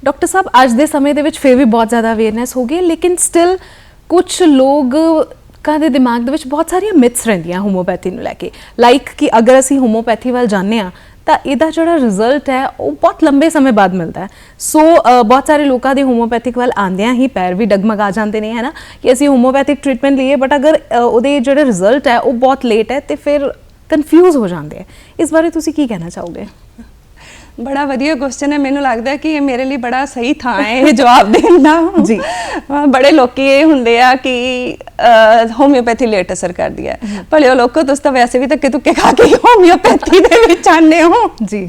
ਡਾਕਟਰ ਸਾਹਿਬ ਅੱਜ ਦੇ ਸਮੇਂ ਦੇ ਵਿੱਚ ਫਿਰ ਵੀ ਬਹੁਤ ਜ਼ਿਆਦਾ ਅਵੇਅਰਨੈਸ ਹੋ ਗਈ ਹੈ, ਲੇਕਿਨ ਸਟਿਲ ਕੁਝ ਲੋਕਾਂ ਦੇ ਦਿਮਾਗ ਦੇ ਵਿੱਚ ਬਹੁਤ ਸਾਰੀਆਂ ਮਿਥਸ ਰਹਿੰਦੀਆਂ ਹੋਮੋਪੈਥੀ ਨੂੰ ਲੈ ਕੇ। ਲਾਈਕ ਕਿ ਅਗਰ ਅਸੀਂ ਹੋਮੋਪੈਥੀ ਵੱਲ ਜਾਂਦੇ ਆ ਤਾਂ ਇਹਦਾ ਜਿਹੜਾ ਰਿਜ਼ਲਟ ਹੈ ਉਹ ਬਹੁਤ ਲੰਬੇ ਸਮੇਂ ਬਾਅਦ ਮਿਲਦਾ ਹੈ। ਸੋ ਬਹੁਤ ਸਾਰੇ ਲੋਕਾਂ ਦੇ ਹੋਮੋਪੈਥਿਕ ਵੱਲ ਆਂਦਿਆਂ ਹੀ ਪੈਰ ਵੀ ਡਗਮਗਾ ਜਾਂਦੇ ਨੇ ਹੈ ਨਾ ਕਿ ਅਸੀਂ ਹੋਮੋਪੈਥਿਕ ਟ੍ਰੀਟਮੈਂਟ ਲਈਏ ਬਟ ਅਗਰ ਉਹਦੇ ਜਿਹੜਾ ਰਿਜ਼ਲਟ ਹੈ ਉਹ ਬਹੁਤ ਲੇਟ ਹੈ ਤੇ ਫਿਰ ਕਨਫਿਊਜ਼ ਹੋ ਜਾਂਦੇ ਆ ਇਸ ਬਾਰੇ ਤੁਸੀਂ ਕੀ ਕਹਿਣਾ ਚਾਹੋਗੇ? ਬੜਾ ਵਧੀਆ ਕੁਐਸਚਨ ਹੈ। ਮੈਨੂੰ ਲੱਗਦਾ ਕਿ ਇਹ ਮੇਰੇ ਲਈ ਬੜਾ ਸਹੀ ਥਾਂ ਹੈ ਇਹ ਜਵਾਬ ਦੇਣ ਦਾ। ਜੀ। ਬੜੇ ਲੋਕੀ ਇਹ ਹੁੰਦੇ ਆ ਕਿ ਹੋਮਿਓਪੈਥੀ ਲੇਟ ਅਸਰ ਕਰਦੀ ਹੈ। ਭਲੇ ਉਹ ਲੋਕੋ ਤੁਸੀਂ ਤਾਂ ਵੈਸੇ ਵੀ ਧੱਕੇ ਧੁੱਕੇ ਖਾ ਕੇ ਹੋਮਿਓਪੈਥੀ ਦੇ ਵਿੱਚ ਆਨੇ ਹੋ। ਜੀ।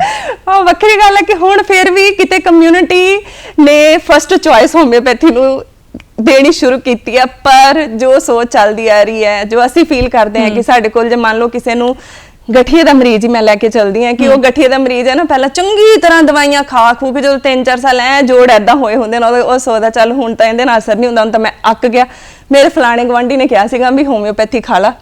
ਉਹ ਵੱਖਰੀ ਗੱਲ ਹੈ ਕਿ ਹੁਣ ਫਿਰ ਵੀ ਕਿਤੇ ਕਮਿਊਨਿਟੀ ਨੇ ਫਰਸਟ ਚੁਆਇਸ ਹੋਮਿਓਪੈਥੀ ਨੂੰ ਦੇਣੀ ਸ਼ੁਰੂ ਕੀਤੀ ਹੈ। ਪਰ ਜੋ ਸੋਚ ਚੱਲਦੀ ਆ ਰਹੀ ਹੈ ਜੋ ਅਸੀਂ ਫੀਲ ਕਰਦੇ ਹਾਂ ਕਿ ਸਾਡੇ ਕੋਲ ਜੇ ਮੰਨ ਲਓ ਕਿਸੇ ਨੂੰ ਗਠੀਏ ਦਾ ਮਰੀਜ਼ ਹੀ ਮੈਂ ਲੈ ਕੇ ਚੱਲਦੀ ਹਾਂ ਕਿ ਉਹ ਗਠੀਏ ਦਾ ਮਰੀਜ਼ ਹੈ ਨਾ ਪਹਿਲਾਂ ਚੰਗੀ ਤਰ੍ਹਾਂ ਦਵਾਈਆਂ ਖਾ ਖੂ ਕੇ ਜਦੋਂ 3-4 ਸਾਲ ਐ ਜੋੜ ਐਦਾਂ ਹੋਏ ਹੁੰਦੇ ਨੇ ਉਹ- ਸੋਚਦਾ ਚੱਲ ਹੁਣ ਤਾਂ ਇਹਦੇ ਨਾਲ ਅਸਰ ਨਹੀਂ ਹੁੰਦਾ ਹੁਣ ਤਾਂ ਮੈਂ ਅੱਕ ਗਿਆ। ਮੇਰੇ ਫਲਾਣੇ ਗਵਾਂਢੀ ਨੇ ਕਿਹਾ ਸੀਗਾ ਵੀ ਹੋਮਿਓਪੈਥੀ ਖਾ ਲਾ।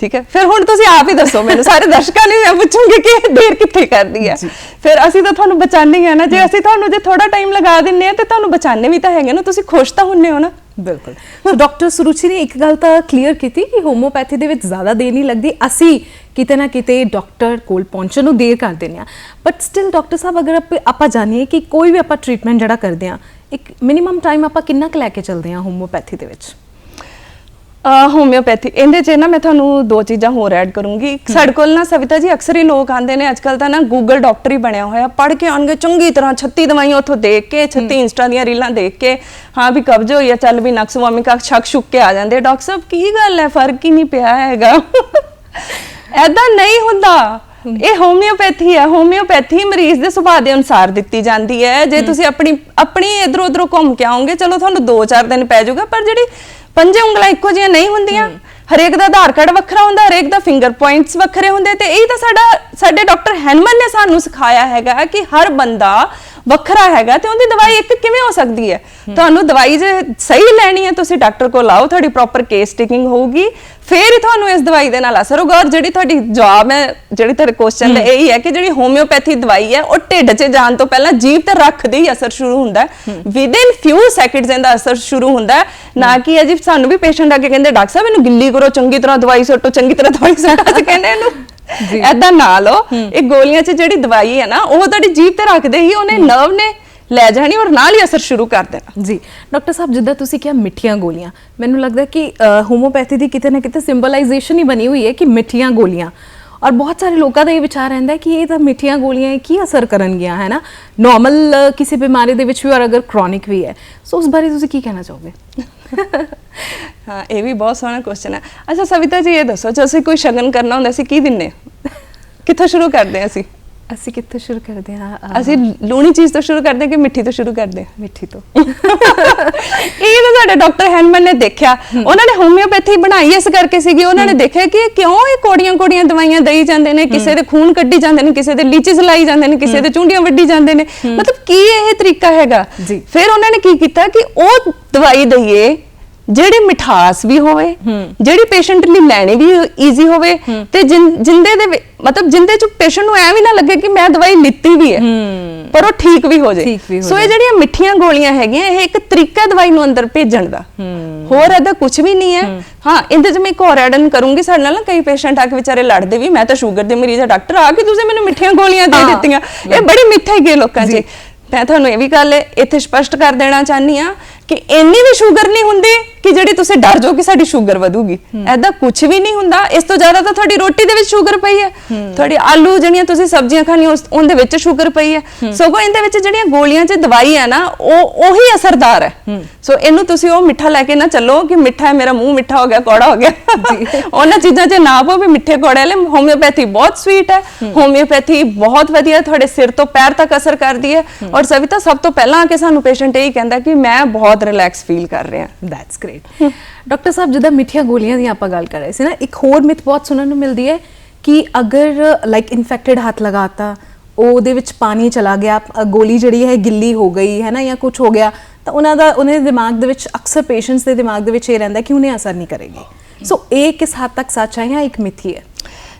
ਠੀਕ ਹੈ? ਫਿਰ ਹੁਣ ਤੁਸੀਂ ਆਪ ਹੀ ਦੱਸੋ ਮੈਨੂੰ ਸਾਰੇ ਦਰਸ਼ਕਾਂ ਨੂੰ ਮੈਂ ਪੁੱਛੂੰਗੀ ਕਿ ਇਹ ਦੇਰ ਕਿੱਥੇ ਕਰਦੀ ਹੈ। ਫਿਰ ਅਸੀਂ ਤਾਂ ਤੁਹਾਨੂੰ ਬਚਾਉਂਦੇ ਹੀ ਆ ਨਾ ਜੇ ਅਸੀਂ ਤੁਹਾਨੂੰ ਜੇ ਥੋੜਾ ਟਾਈਮ ਲਗਾ ਦਿੰਨੇ ਆ ਤੇ ਤੁਹਾਨੂੰ ਬਚਾਉਂਦੇ ਵੀ ਤਾਂ ਹੈਗੇ ਨਾ ਤੁਸੀਂ ਖੁਸ਼ ਤਾਂ ਹੁੰਨੇ ਹੋ ਨਾ। ਬਿਲਕੁਲ। ਸੋ ਡਾਕਟਰ ਸੁਰੂਚੀ ਨੇ ਇੱਕ ਗੱਲ ਤਾਂ ਕਲੀਅਰ ਕੀਤੀ ਕਿ ਹੋਮੋਪੈਥੀ ਦੇ ਵਿੱਚ ਜ਼ਿਆਦਾ ਦੇਰ ਨਹੀਂ ਲੱਗਦੀ। ਅਸੀਂ ਕਿਤੇ ਨਾ ਕਿਤੇ ਡਾਕਟਰ ਕੋਲ ਪਹੁੰਚਣ ਨੂੰ ਦੇਰ ਕਰ ਦਿੰਦੇ ਆ। ਬਟ ਸਟਿਲ ਡਾਕਟਰ ਸਾਹਿਬ ਅਗਰ ਆਪਾਂ- ਜਾਣੀਏ ਕਿ ਕੋਈ ਵੀ ਆਪਾਂ ਟ੍ਰੀਟਮੈਂਟ ਜਿਹੜਾ ਕਰਦੇ ਆ ਇੱਕ ਮਿਨੀਮਮ ਟਾਈਮ ਆਪਾਂ ਕਿੰਨਾ ਕੁ ਲੈ ਕੇ ਚੱਲਦੇ ਆ ਹੋਮੋਪੈਥੀ ਦੇ ਵਿੱਚ? ਹੋਮਿਓਪੈਥੀ ਇਹਦੇ 'ਚ ਨਾ ਮੈਂ ਤੁਹਾਨੂੰ ਦੋ ਚੀਜ਼ਾਂ ਹੋਰ ਐਡ ਕਰੂੰਗੀ। ਸਾਡੇ ਕੋਲ ਨਾ ਸਵਿਤਾ ਜੀ ਅਕਸਰ ਹੀ ਲੋਕ ਆਉਂਦੇ ਨੇ ਅੱਜਕੱਲ ਤਾਂ ਨਾ ਗੂਗਲ ਡਾਕਟਰ ਹੀ ਬਣਿਆ ਹੋਇਆ। ਪੜ੍ਹ ਕੇ ਆਉਣਗੇ ਚੰਗੀ ਤਰ੍ਹਾਂ 36 ਦਵਾਈਆਂ ਉੱਥੋਂ ਦੇਖ ਕੇ 36 ਇੰਸਟਾ ਦੀਆਂ ਰੀਲਾਂ ਦੇਖ ਕੇ ਹਾਂ ਵੀ ਕਬਜ਼ ਹੋਈ ਆ ਚੱਲ ਵੀ ਨਕਸ ਵਾਮਿਕਾ ਛੱਕ ਛੁੱਕ ਕੇ ਆ ਜਾਂਦੇ ਡਾਕਟਰ ਸਾਹਿਬ ਕੀ ਗੱਲ ਹੈ? ਫ਼ਰਕ ਹੀ ਨਹੀਂ ਪਿਆ ਹੈਗਾ। ਐਦਾਂ ਨਹੀਂ ਹੁੰਦਾ। ਇਹ ਹੋਮਿਓਪੈਥੀ ਹੈ। ਹੋਮਿਓਪੈਥੀ ਮਰੀਜ਼ ਦੇ ਸੁਭਾਅ ਦੇ ਅਨੁਸਾਰ ਦਿੱਤੀ ਜਾਂਦੀ ਹੈ। ਜੇ ਤੁਸੀਂ ਆਪਣੀ ਆਪਣੀ ਇਧਰੋਂ ਉਧਰੋਂ ਘੁੰਮ ਕੇ ਆਓਗੇ ਚਲੋ ਤੁਹਾਨੂੰ 2-4 ਦਿਨ ਪੈ ਜਾਊਗਾ ਪਰ ਜਿਹੜੀ ਪੰਜੇ ਉਂਗਲਾਂ ਇੱਕੋ ਜਿਹੀਆਂ ਨਹੀਂ ਹੁੰਦੀਆਂ। ਹਰੇਕ ਦਾ ਆਧਾਰ ਕਾਰਡ ਵੱਖਰਾ ਹੁੰਦਾ ਹਰੇਕ ਦਾ ਫਿੰਗਰ ਪੁਆਇੰਟਸ ਵੱਖਰੇ ਹੁੰਦੇ। ਤੇ ਇਹ ਤਾਂ ਸਾਡਾ ਸਾਡੇ ਡਾਕਟਰ ਹੈਨਮਨ ਨੇ ਸਾਨੂੰ ਸਿਖਾਇਆ ਹੈਗਾ ਕਿ ਹਰ ਬੰਦਾ ਵੱਖਰਾ ਹੈਗਾ ਤੇ ਉਹਦੀ ਦਵਾਈ ਇੱਕ ਕਿਵੇਂ ਹੋ ਸਕਦੀ ਹੈ? ਤੁਹਾਨੂੰ ਦਵਾਈ ਜੇ ਸਹੀ ਲੈਣੀ ਹੈ ਤੁਸੀਂ ਡਾਕਟਰ ਕੋਲ ਆਓ ਤੁਹਾਡੀ ਪ੍ਰੋਪਰ ਕੇਸ ਟੇਕਿੰਗ ਹੋਊਗੀ ਫੇਰ ਹੀ ਤੁਹਾਨੂੰ ਇਸ ਦਵਾਈ ਦੇ ਨਾਲ ਅਸਰ ਹੋਗਾ ਔਰ ਜਿਹੜੀ ਤੁਹਾਡੀ ਜਵਾਬ ਹੈ ਜਿਹੜੀ ਤੁਹਾਡੇ ਕੁਐਸਚਨ ਦਾ ਇਹ ਹੀ ਹੈ ਕਿ ਜਿਹੜੀ ਹੋਮਿਓਪੈਥੀ ਦਵਾਈ ਹੈ ਉਹ ਢਿੱਡ 'ਚ ਜਾਣ ਤੋਂ ਪਹਿਲਾਂ ਜੀਭ ਤੇ ਰੱਖਦੇ ਹੀ ਅਸਰ ਸ਼ੁਰੂ ਹੁੰਦਾ ਹੈ। ਵਿਦਿਨ ਫਿਊ ਸੈਕਿੰਡਸ ਇਹਦਾ ਅਸਰ ਸ਼ੁਰੂ ਹੁੰਦਾ ਨਾ ਕਿ ਅਜੀਬ ਸਾਨੂੰ ਵੀ ਪੇਸ਼ੈਂਟ ਆ ਕੇ ਕਹਿੰਦੇ ਡਾਕਟਰ ਸਾਹਿਬ ਇਹਨੂੰ ਗਿੱਲੀ ਕਰੋ ਚੰਗੀ ਤਰ੍ਹਾਂ ਦਵਾਈ ਸੁੱਟੋ ਚੰਗੀ ਤਰ੍ਹਾਂ ਦਵਾਈ ਸੁੱਟੋ। ਤੇ ਕਹਿੰਦੇ ਇਹਨੂੰ ਐਦਾਂ ਨਾ ਲਓ। ਇਹ ਗੋਲੀਆਂ 'ਚ ਜਿਹੜੀ ਦਵਾਈ ਹੈ ਨਾ ਉਹ ਤੁਹਾਡੀ ਜੀਭ ਤੇ ਰੱਖਦੇ ਹੀ ਉਹਨੇ ਨਰਵ ਨੇ ਲੈ ਜਾਣੀ ਔਰ ਨਾਲ ਹੀ ਅਸਰ ਸ਼ੁਰੂ ਕਰ ਦੇਣਾ। ਜੀ। ਡਾਕਟਰ ਸਾਹਿਬ ਜਿੱਦਾਂ ਤੁਸੀਂ ਕਿਹਾ ਮਿੱਠੀਆਂ ਗੋਲੀਆਂ ਮੈਨੂੰ ਲੱਗਦਾ ਕਿ ਹੋਮੋਪੈਥੀ ਦੀ ਕਿਤੇ ਨਾ ਕਿਤੇ ਸਿੰਬਲਾਈਜੇਸ਼ਨ ਹੀ ਬਣੀ ਹੋਈ ਹੈ ਕਿ ਮਿੱਠੀਆਂ ਗੋਲੀਆਂ। ਔਰ ਬਹੁਤ ਸਾਰੇ ਲੋਕਾਂ ਦਾ ਇਹ ਵਿਚਾਰ ਰਹਿੰਦਾ ਹੈ ਕਿ ਇਹ ਤਾਂ ਮਿੱਠੀਆਂ ਗੋਲੀਆਂ ਕੀ ਅਸਰ ਕਰਨਗੀਆਂ ਹੈ ਨਾ? ਨਾਰਮਲ ਕਿਸੇ ਬਿਮਾਰੀ ਦੇ ਵਿੱਚ ਵੀ ਔਰ ਅਗਰ ਕ੍ਰੋਨਿਕ ਵੀ ਹੈ। ਸੋ ਉਸ ਬਾਰੇ ਤੁਸੀਂ ਕੀ ਕਹਿਣਾ ਚਾਹੋਗੇ? ਹਾਂ, ਇਹ ਵੀ ਬਹੁਤ ਸੋਹਣਾ ਕੁਐਸਚਨ ਹੈ ਅੱਛਾ, ਸਵਿਤਾ ਜੀ, ਇਹ ਦੱਸੋ, ਜੇ ਅਸੀਂ ਕੋਈ ਸ਼ਗਨ ਕਰਨਾ ਹੁੰਦਾ ਅਸੀਂ ਕੀ ਦਿੰਨੇ ਹਾਂ? ਕਿੱਥੋਂ ਸ਼ੁਰੂ ਕਰਦੇ ਹਾਂ ਅਸੀਂ ਅਸੀਂ ਕਿੱਥੋਂ ਸ਼ੁਰੂ ਕਰਦੇ ਹਾਂ? ਅਹ, ਅਸੀਂ ਲੂਣੀ ਚੀਜ਼ ਤੋਂ ਸ਼ੁਰੂ ਕਰਦੇ ਹਾਂ ਕਿ ਮਿੱਠੀ ਤੋਂ ਸ਼ੁਰੂ ਕਰਦੇ ਹਾਂ? ਮਿੱਠੀ ਤੋਂ। <laughs> ਇਹ ਤਾਂ ਸਾਡੇ ਡਾਕਟਰ ਹੈਨਮਨ ਨੇ ਦੇਖਿਆ। ਉਹਨਾਂ ਨੇ ਹੋਮਿਓਪੈਥੀ ਬਣਾਈ ਇਸ ਕਰਕੇ ਸੀਗੀ। ਉਹਨਾਂ ਨੇ ਦੇਖਿਆ ਕਿ ਇਹ ਕਿਉਂ ਇਹ ਕੋੜੀਆਂ ਕੋੜੀਆਂ ਦਵਾਈਆਂ ਦੇਈ ਜਾਂਦੇ ਨੇ? ਕਿਸੇ ਦੇ ਖੂਨ ਕੱਢੀ ਜਾਂਦੇ ਨੇ ਕਿਸੇ ਦੇ ਲੀਚਿਸ ਲਾਈ ਜਾਂਦੇ ਨੇ ਕਿਸੇ ਦੇ ਚੁੰਡੀਆਂ ਵੱਢੀ ਜਾਂਦੇ ਨੇ। ਮਤਲਬ ਕੀ ਇਹ ਤਰੀਕਾ ਹੈਗਾ? ਜੀ। ਫਿਰ ਉਹਨਾਂ ਨੇ ਕੀ ਕੀਤਾ ਕਿ ਉਹ ਦਵਾਈ ਦਈਏ ਜਿਹੜੀ ਮਿਠਾਸ ਵੀ ਹੋਵੇ ਜਿਹੜੀ ਪੇਸ਼ੈਂਟ ਲਈ ਲੈਣੀ ਵੀ ਈਜ਼ੀ ਹੋਵੇ ਤੇ ਜਿੰ- ਜਿੰਦੇ ਦੇ ਮਤਲਬ ਜਿੰਦੇ ਚ ਪੇਸ਼ੈਂਟ ਨੂੰ ਐ ਵੀ ਨਾ ਲੱਗੇ ਕਿ ਮੈਂ ਦਵਾਈ ਲਿੱਤੀ ਵੀ ਹੈ ਪਰ ਉਹ ਠੀਕ ਵੀ ਹੋ ਹੋ ਸੋ ਇਹ ਜਿਹੜੀਆਂ ਮਿੱਠੀਆਂ ਗੋਲੀਆਂ ਹੈਗੀਆਂ ਇਹ ਇੱਕ ਤਰੀਕਾ ਦਵਾਈ ਨੂੰ ਅੰਦਰ ਭੇਜਣ ਦਾ। ਹੋਰ ਇਹਦਾ ਕੁਝ ਵੀ ਨਹੀਂ ਹੈ। ਹਾਂ। ਇਹਦੇ ਚ ਮੈਂ ਇੱਕ ਹੋਰ ਐਡਨ ਕਰੂੰਗੀ ਸਾਡੇ ਨਾਲ ਨਾ ਕਈ ਪੇਸ਼ੈਂਟ ਆ ਕੇ ਵਿਚਾਰੇ ਲੜਦੇ ਵੀ ਮੈਂ ਤਾਂ ਸ਼ੂਗਰ ਦੇ ਮਰੀਜ਼ ਆ ਡਾਕਟਰ ਆ ਕੇ ਤੁਸੀਂ ਮੈਨੂੰ ਮਿੱਠੀਆਂ ਗੋਲੀਆਂ ਦੇ ਦਿੱਤੀਆਂ। ਇਹ ਬੜੀ ਮਿੱਠਾ ਹੀ ਲੋਕਾਂ 'ਚ। ਮੈਂ ਤੁਹਾਨੂੰ ਇਹ ਵੀ ਗੱਲ ਇੱਥੇ ਸਪਸ਼ਟ ਕਰ ਦੇਣਾ ਚਾਹਨੀ ਆ ਕਿ ਇੰਨੀ ਵੀ ਸ਼ੂਗਰ ਨਹੀਂ ਹੁੰਦੀ ਕਿ ਜਿਹੜੀ ਤੁਸੀਂ ਡਰ ਜਾਓ ਕਿ ਸਾਡੀ ਸ਼ੂਗਰ ਵਧੂਗੀ। ਐਦਾਂ ਕੁਝ ਵੀ ਨਹੀਂ ਹੁੰਦਾ। ਇਸ ਤੋਂ ਜ਼ਿਆਦਾ ਤਾਂ ਤੁਹਾਡੀ ਰੋਟੀ ਦੇ ਵਿੱਚ ਸ਼ੂਗਰ ਪਈ ਹੈ। ਤੁਹਾਡੀ ਆਲੂ ਜਿਹੜੀਆਂ ਤੁਸੀਂ ਸਬਜ਼ੀਆਂ ਖਾਣੀਆਂ ਉਹਦੇ ਵਿੱਚ ਸ਼ੂਗਰ ਪਈ ਹੈ। ਸਗੋਂ ਇਹਦੇ ਵਿੱਚ ਜਿਹੜੀਆਂ ਗੋਲੀਆਂ 'ਚ ਦਵਾਈ ਹੈ ਨਾ ਉਹ ਉਹੀ ਅਸਰਦਾਰ ਹੈ। ਸੋ ਇਹਨੂੰ ਤੁਸੀਂ ਉਹ ਮਿੱਠਾ ਲੈ ਕੇ ਨਾ ਚੱਲੋ ਕਿ ਮਿੱਠਾ ਹੈ ਮੇਰਾ ਮੂੰਹ ਮਿੱਠਾ ਹੋ ਗਿਆ ਕੌੜਾ ਹੋ ਗਿਆ। <laughs> ਉਹਨਾਂ ਚੀਜ਼ਾਂ 'ਚ ਨਾ ਪਾਓ ਵੀ ਮਿੱਠੇ ਕੌੜੇ ਵਾਲੇ। ਹੋਮਿਓਪੈਥੀ ਬਹੁਤ ਸਵੀਟ ਹੈ। ਹੋਮਿਓਪੈਥੀ ਬਹੁਤ ਵਧੀਆ ਤੁਹਾਡੇ ਸਿਰ ਤੋਂ ਪੈਰ ਤੱਕ ਅਸਰ ਕਰਦੀ ਹੈ। ਔਰ ਸਵਿਤਾ ਸਭ ਤੋਂ ਪਹਿਲਾਂ ਆ ਕੇ ਸਾਨੂੰ ਪੇਸ਼ੈਂਟ ਇਹ ਹੀ ਕਹਿੰਦਾ ਕਿ ਮੈਂ ਬਹੁਤ ਰਿਲੈਕਸ ਫੀਲ ਕਰ ਰਿਹਾ ਦੈਟਸ ਗ੍ਰੇਟ ਡਾਕਟਰ ਸਾਹਿਬ, ਜਿੱਦਾਂ ਮਿੱਠੀਆਂ ਗੋਲੀਆਂ ਦੀ ਆਪਾਂ ਗੱਲ ਕਰ ਰਹੇ ਸੀ ਨਾ, ਇੱਕ ਹੋਰ ਮਿਥ ਬਹੁਤ ਸੁਣਨ ਨੂੰ ਮਿਲਦੀ ਹੈ ਕਿ ਅਗਰ ਲਾਈਕ ਇਨਫੈਕਟਡ ਹੱਥ ਲਗਾਤਾ, ਉਹਦੇ ਵਿੱਚ ਪਾਣੀ ਚਲਾ ਗਿਆ ਗੋਲੀ ਜਿਹੜੀ ਹੈ ਗਿੱਲੀ ਹੋ ਗਈ, ਹੈ ਨਾ, ਜਾਂ ਕੁਝ ਹੋ ਗਿਆ, ਤਾਂ ਉਹਨਾਂ ਦਾ, ਉਹਨਾਂ ਦੇ ਦਿਮਾਗ ਦੇ ਵਿੱਚ, ਅਕਸਰ ਪੇਸ਼ੈਂਟਸ ਦੇ ਦਿਮਾਗ ਦੇ ਵਿੱਚ ਇਹ ਰਹਿੰਦਾ ਕਿ ਉਹਨੇ ਅਸਰ ਨਹੀਂ ਕਰੇਗੀ। ਸੋ ਇਹ ਕਿਸ ਹੱਦ ਤੱਕ ਸੱਚ ਹੈ ਜਾਂ ਇੱਕ ਮਿਥੀ ਹੈ?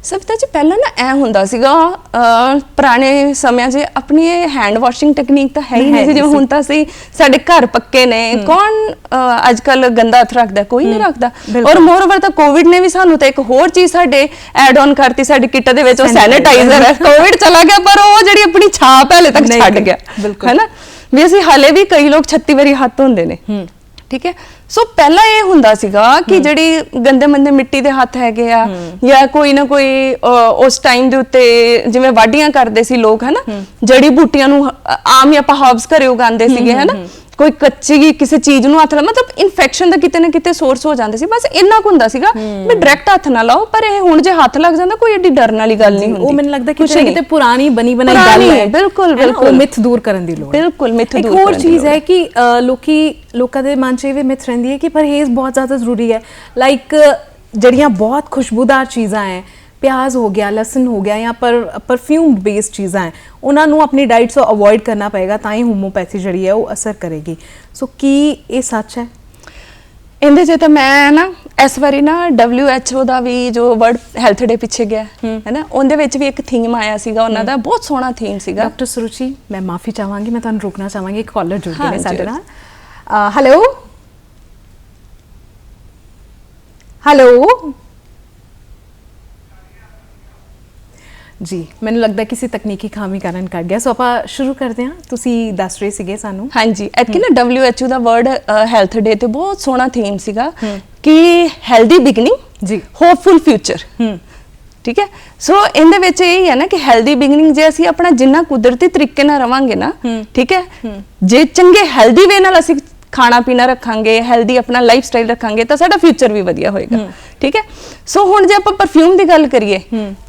ਸਭਤਾ ਜੀ ਪਹਿਲਾਂ ਨਾ ਐ ਹੁੰਦਾ ਸੀਗਾ ਅਹ, ਪੁਰਾਣੇ ਸਮਿਆਂ 'ਚ ਆਪਣੀ ਇਹ ਹੈਂਡ ਵਾਸ਼ਿੰਗ ਟੈਕਨੀਕ ਤਾਂ ਹੈ ਹੀ ਨਹੀਂ ਸੀ ਜਿਵੇਂ। ਹੁਣ ਤਾਂ ਅਸੀਂ ਸਾਡੇ ਘਰ ਪੱਕੇ ਨੇ ਕੌਣ ਅਹ, ਅੱਜ ਕੱਲ ਗੰਦਾ ਹੱਥ ਰੱਖਦਾ ਕੋਈ ਨਹੀਂ ਰੱਖਦਾ। ਔਰ ਮੋਰਓਵਰ ਤਾਂ ਕੋਵਿਡ ਨੇ ਵੀ ਸਾਨੂੰ ਤਾਂ ਇੱਕ ਹੋਰ ਚੀਜ਼ ਸਾਡੇ ਐਡ ਆਨ ਕਰਤੀ ਸਾਡੀ ਕਿੱਟ ਦੇ ਵਿੱਚ ਉਹ। ਸੈਨੀਟਾਈਜ਼ਰ ਹੈ ਕੋਵਿਡ ਚਲਾ ਗਿਆ ਪਰ ਉਹ ਜਿਹੜੀ ਆਪਣੀ ਛਾਪ ਹੈ ਹਲੇ ਤੱਕ ਨਹੀਂ ਛੱਡ ਗਈ, ਗਿਆ ਬਿਲਕੁਲ। ਹੈਨਾ ਵੀ ਅਸੀਂ ਹਲੇ ਵੀ ਕਈ ਲੋਕ 36 ਵਾਰੀ ਹੱਥ ਧੋਂਦੇ ਨੇ ਠੀਕ ਹੈ? ਸੋ ਪਹਿਲਾਂ ਇਹ ਹੁੰਦਾ ਸੀਗਾ ਕਿ ਜਿਹੜੀ ਗੰਦੇ ਮੰਦੇ ਮਿੱਟੀ ਦੇ ਹੱਥ ਹੈਗੇ ਆ ਜਾਂ ਕੋਈ ਨਾ ਕੋਈ ਉਸ ਟਾਈਮ ਦੇ ਉੱਤੇ ਜਿਵੇਂ ਵਾਢੀਆਂ ਕਰਦੇ ਸੀ ਲੋਕ ਹਨਾ? ਜੜੀ ਬੂਟੀਆਂ ਨੂੰ ਆਮ ਹੀ ਆਪਾਂ ਹਰਬਸ ਘਰੇ ਉਗਾਉਂਦੇ ਸੀਗੇ ਹਨਾ? ਕੋਈ ਕੱਚੀ ਕਿਸੇ ਚੀਜ਼ ਨੂੰ ਹੱਥ ਲਾ ਮਤਲਬ ਇਨਫੈਕਸ਼ਨ ਦਾ ਕਿਤੇ ਨਾ ਕਿਤੇ ਸੋਰਸ ਹੋ ਜਾਂਦੇ ਸੀ ਬਸ ਇੰਨਾ ਕੁ ਹੁੰਦਾ ਸੀਗਾ ਵੀ ਡਾਇਰੈਕਟ ਹੱਥ ਨਾ ਲਾਓ ਪਰ ਇਹ ਹੁਣ ਜੇ ਹੱਥ ਲੱਗ ਜਾਂਦਾ ਕੋਈ ਏਡੀ ਡਰਨ ਵਾਲੀ ਗੱਲ ਨਹੀਂ ਹੁੰਦੀ ਉਹ ਮੈਨੂੰ ਲੱਗਦਾ ਕਿਤੇ। ਕਿਤੇ ਪੁਰਾਣੀ ਬਣੀ ਬਣਾਈ ਗੱਲ ਹੈ ਬਿਲਕੁਲ? ਬਿਲਕੁਲ। ਮਿਥ ਦੂਰ ਕਰਨ ਦੀ ਲੋੜ। ਬਿਲਕੁਲ, ਇੱਕ ਦੂਰ ਹੋਰ ਕਰਨ ਦੀ ਚੀਜ਼ ਹੈ ਕਿ ਲੋਕੀ ਲੋਕਾਂ ਦੇ ਮਨ 'ਚ ਇਹ ਵੀ ਮਿਥ ਰਹਿੰਦੀ ਹੈ ਕਿ ਪਰਹੇਜ਼ ਬਹੁਤ ਜ਼ਿਆਦਾ ਜ਼ਰੂਰੀ ਹੈ ਲਾਈਕ ਜਿਹੜੀਆਂ ਬਹੁਤ ਖੁਸ਼ਬੂਦਾਰ ਚੀਜ਼ਾਂ ਹੈ ਪਿਆਜ਼ ਹੋ ਗਿਆ ਲਸਣ ਹੋ ਗਿਆ ਜਾਂ ਪਰ ਪਰਫਿਊਮਡ ਬੇਸਡ ਚੀਜ਼ਾਂ ਹੈ ਉਹਨਾਂ ਨੂੰ ਆਪਣੀ ਡਾਈਟ ਤੋਂ ਅਵੋਇਡ ਕਰਨਾ ਪਏਗਾ ਤਾਂ ਹੀ ਹੋਮੋਪੈਥੀ ਜਿਹੜੀ ਹੈ ਉਹ ਅਸਰ ਕਰੇਗੀ। ਸੋ ਕੀ ਇਹ ਸੱਚ ਹੈ? ਇਹਦੇ 'ਚ ਤਾਂ ਮੈਂ ਨਾ ਇਸ ਵਾਰੀ ਨਾ WHO ਦਾ ਵੀ ਜੋ ਵਰਲਡ ਹੈਲਥ ਡੇ ਪਿੱਛੇ ਗਿਆ ਹੈ। ਨਾ ਉਹਦੇ ਵਿੱਚ ਵੀ ਇੱਕ ਥੀਮ ਆਇਆ ਸੀਗਾ ਉਹਨਾਂ ਦਾ ਬਹੁਤ ਸੋਹਣਾ ਥੀਮ ਸੀਗਾ। ਡਾਕਟਰ ਸੁਰੂਚੀ ਮੈਂ ਮਾਫੀ ਚਾਹਾਂਗੀ ਮੈਂ ਤੁਹਾਨੂੰ ਰੋਕਣਾ ਚਾਹਾਂਗੀ ਇੱਕ ਕਾਲਰ ਜੁੜ ਗਏ ਨੇ ਸਾਡੇ। ਨਾਲ। ਹੈਲੋ ਹੈਲੋ ਜੀ ਮੈਨੂੰ ਲੱਗਦਾ ਕਿਸੇ ਤਕਨੀਕੀ ਖਾਮੀ ਕਾਰਨ ਕੱਟ ਗਿਆ। ਸੋ ਆਪਾਂ ਸ਼ੁਰੂ ਕਰਦੇ ਹਾਂ। ਤੁਸੀਂ ਦੱਸ ਰਹੇ ਸੀਗੇ ਸਾਨੂੰ। ਹਾਂਜੀ ਐਤਕੀ ਨਾ WHO ਦਾ ਵਰਲਡ ਹੈਲਥ ਡੇ ਤੇ ਬਹੁਤ ਸੋਹਣਾ ਥੀਮ ਸੀਗਾ ਕਿ ਹੈਲਦੀ ਬਿਗਨਿੰਗ ਜੀ। ਹੋਪਫੁਲ ਫਿਊਚਰ ਹੂੰ। ਠੀਕ ਹੈ? ਸੋ ਇਹਦੇ ਵਿੱਚ ਇਹ ਹੈ ਨਾ ਕਿ ਹੈਲਦੀ ਬਿਗਨਿੰਗ ਜੇ ਅਸੀਂ ਆਪਣਾ ਜਿੰਨਾ ਕੁਦਰਤੀ ਤਰੀਕੇ ਨਾਲ ਰਵਾਂਗੇ ਨਾ ਠੀਕ ਹੈ? ਜੇ ਚੰਗੇ ਹੈਲਦੀ ਵੇ ਨਾਲ ਅਸੀਂ ਖਾਣਾ ਪੀਣਾ ਰੱਖਾਂਗੇ ਹੈਲਦੀ ਆਪਣਾ ਲਾਈਫ ਸਟਾਈਲ ਰੱਖਾਂਗੇ ਤਾਂ ਸਾਡਾ ਫਿਊਚਰ ਵੀ ਵਧੀਆ ਹੋਏਗਾ। ਠੀਕ ਹੈ? ਸੋ ਹੁਣ ਜੇ ਆਪਾਂ ਪਰਫਿਊਮ ਦੀ ਗੱਲ ਕਰੀਏ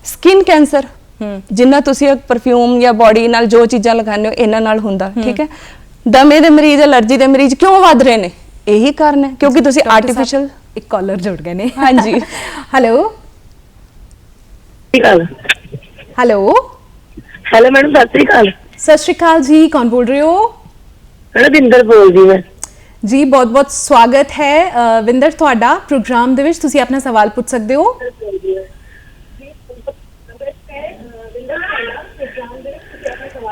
ਸਕਿਨ ਕੈਂਸਰ ਜਿੰਨਾ ਤੁਸੀਂ ਪਰਫਿਊਮ ਜਾਂ ਬਾਡੀ ਨਾਲ ਜੋ ਚੀਜ਼ਾਂ ਲਗਾਉਂਦੇ ਹੋ ਇਹਨਾਂ ਨਾਲ ਹੁੰਦਾ ਠੀਕ ਹੈ? ਦਮੇ ਦੇ ਮਰੀਜ਼ ਅਲਰਜੀ ਦੇ ਮਰੀਜ਼ ਕਿਉਂ ਵੱਧ ਰਹੇ ਨੇ? ਇਹੀ ਕਾਰਨ ਹੈ ਕਿਉਂਕਿ ਤੁਸੀਂ ਆਰਟੀਫੀਸ਼ੀਅਲ ਇੱਕ ਕਾਲਰ ਜੁੜ ਗਏ ਨੇ। ਹਾਂਜੀ। <laughs> ਹੈਲੋ ਸਤਿ ਸ਼੍ਰੀ ਅਕਾਲ। ਹੈਲੋ ਹੈਲੋ ਮੈਡਮ ਸਤਿ ਸ਼੍ਰੀ ਅਕਾਲ। ਸਤਿ ਸ਼੍ਰੀ ਅਕਾਲ ਜੀ ਕੌਣ ਬੋਲ ਰਹੇ ਹੋ? ਰਵਿੰਦਰ ਬੋਲਦੀ ਮੈਂ ਜੀ ਬਹੁਤ ਬਹੁਤ ਸਵਾਗਤ ਹੈ। ਅ, ਵਿੰਦਰ ਤੁਹਾਡਾ ਪ੍ਰੋਗਰਾਮ ਦੇ ਵਿੱਚ ਤੁਸੀਂ ਆਪਣਾ ਸਵਾਲ ਪੁੱਛ ਸਕਦੇ ਹੋ?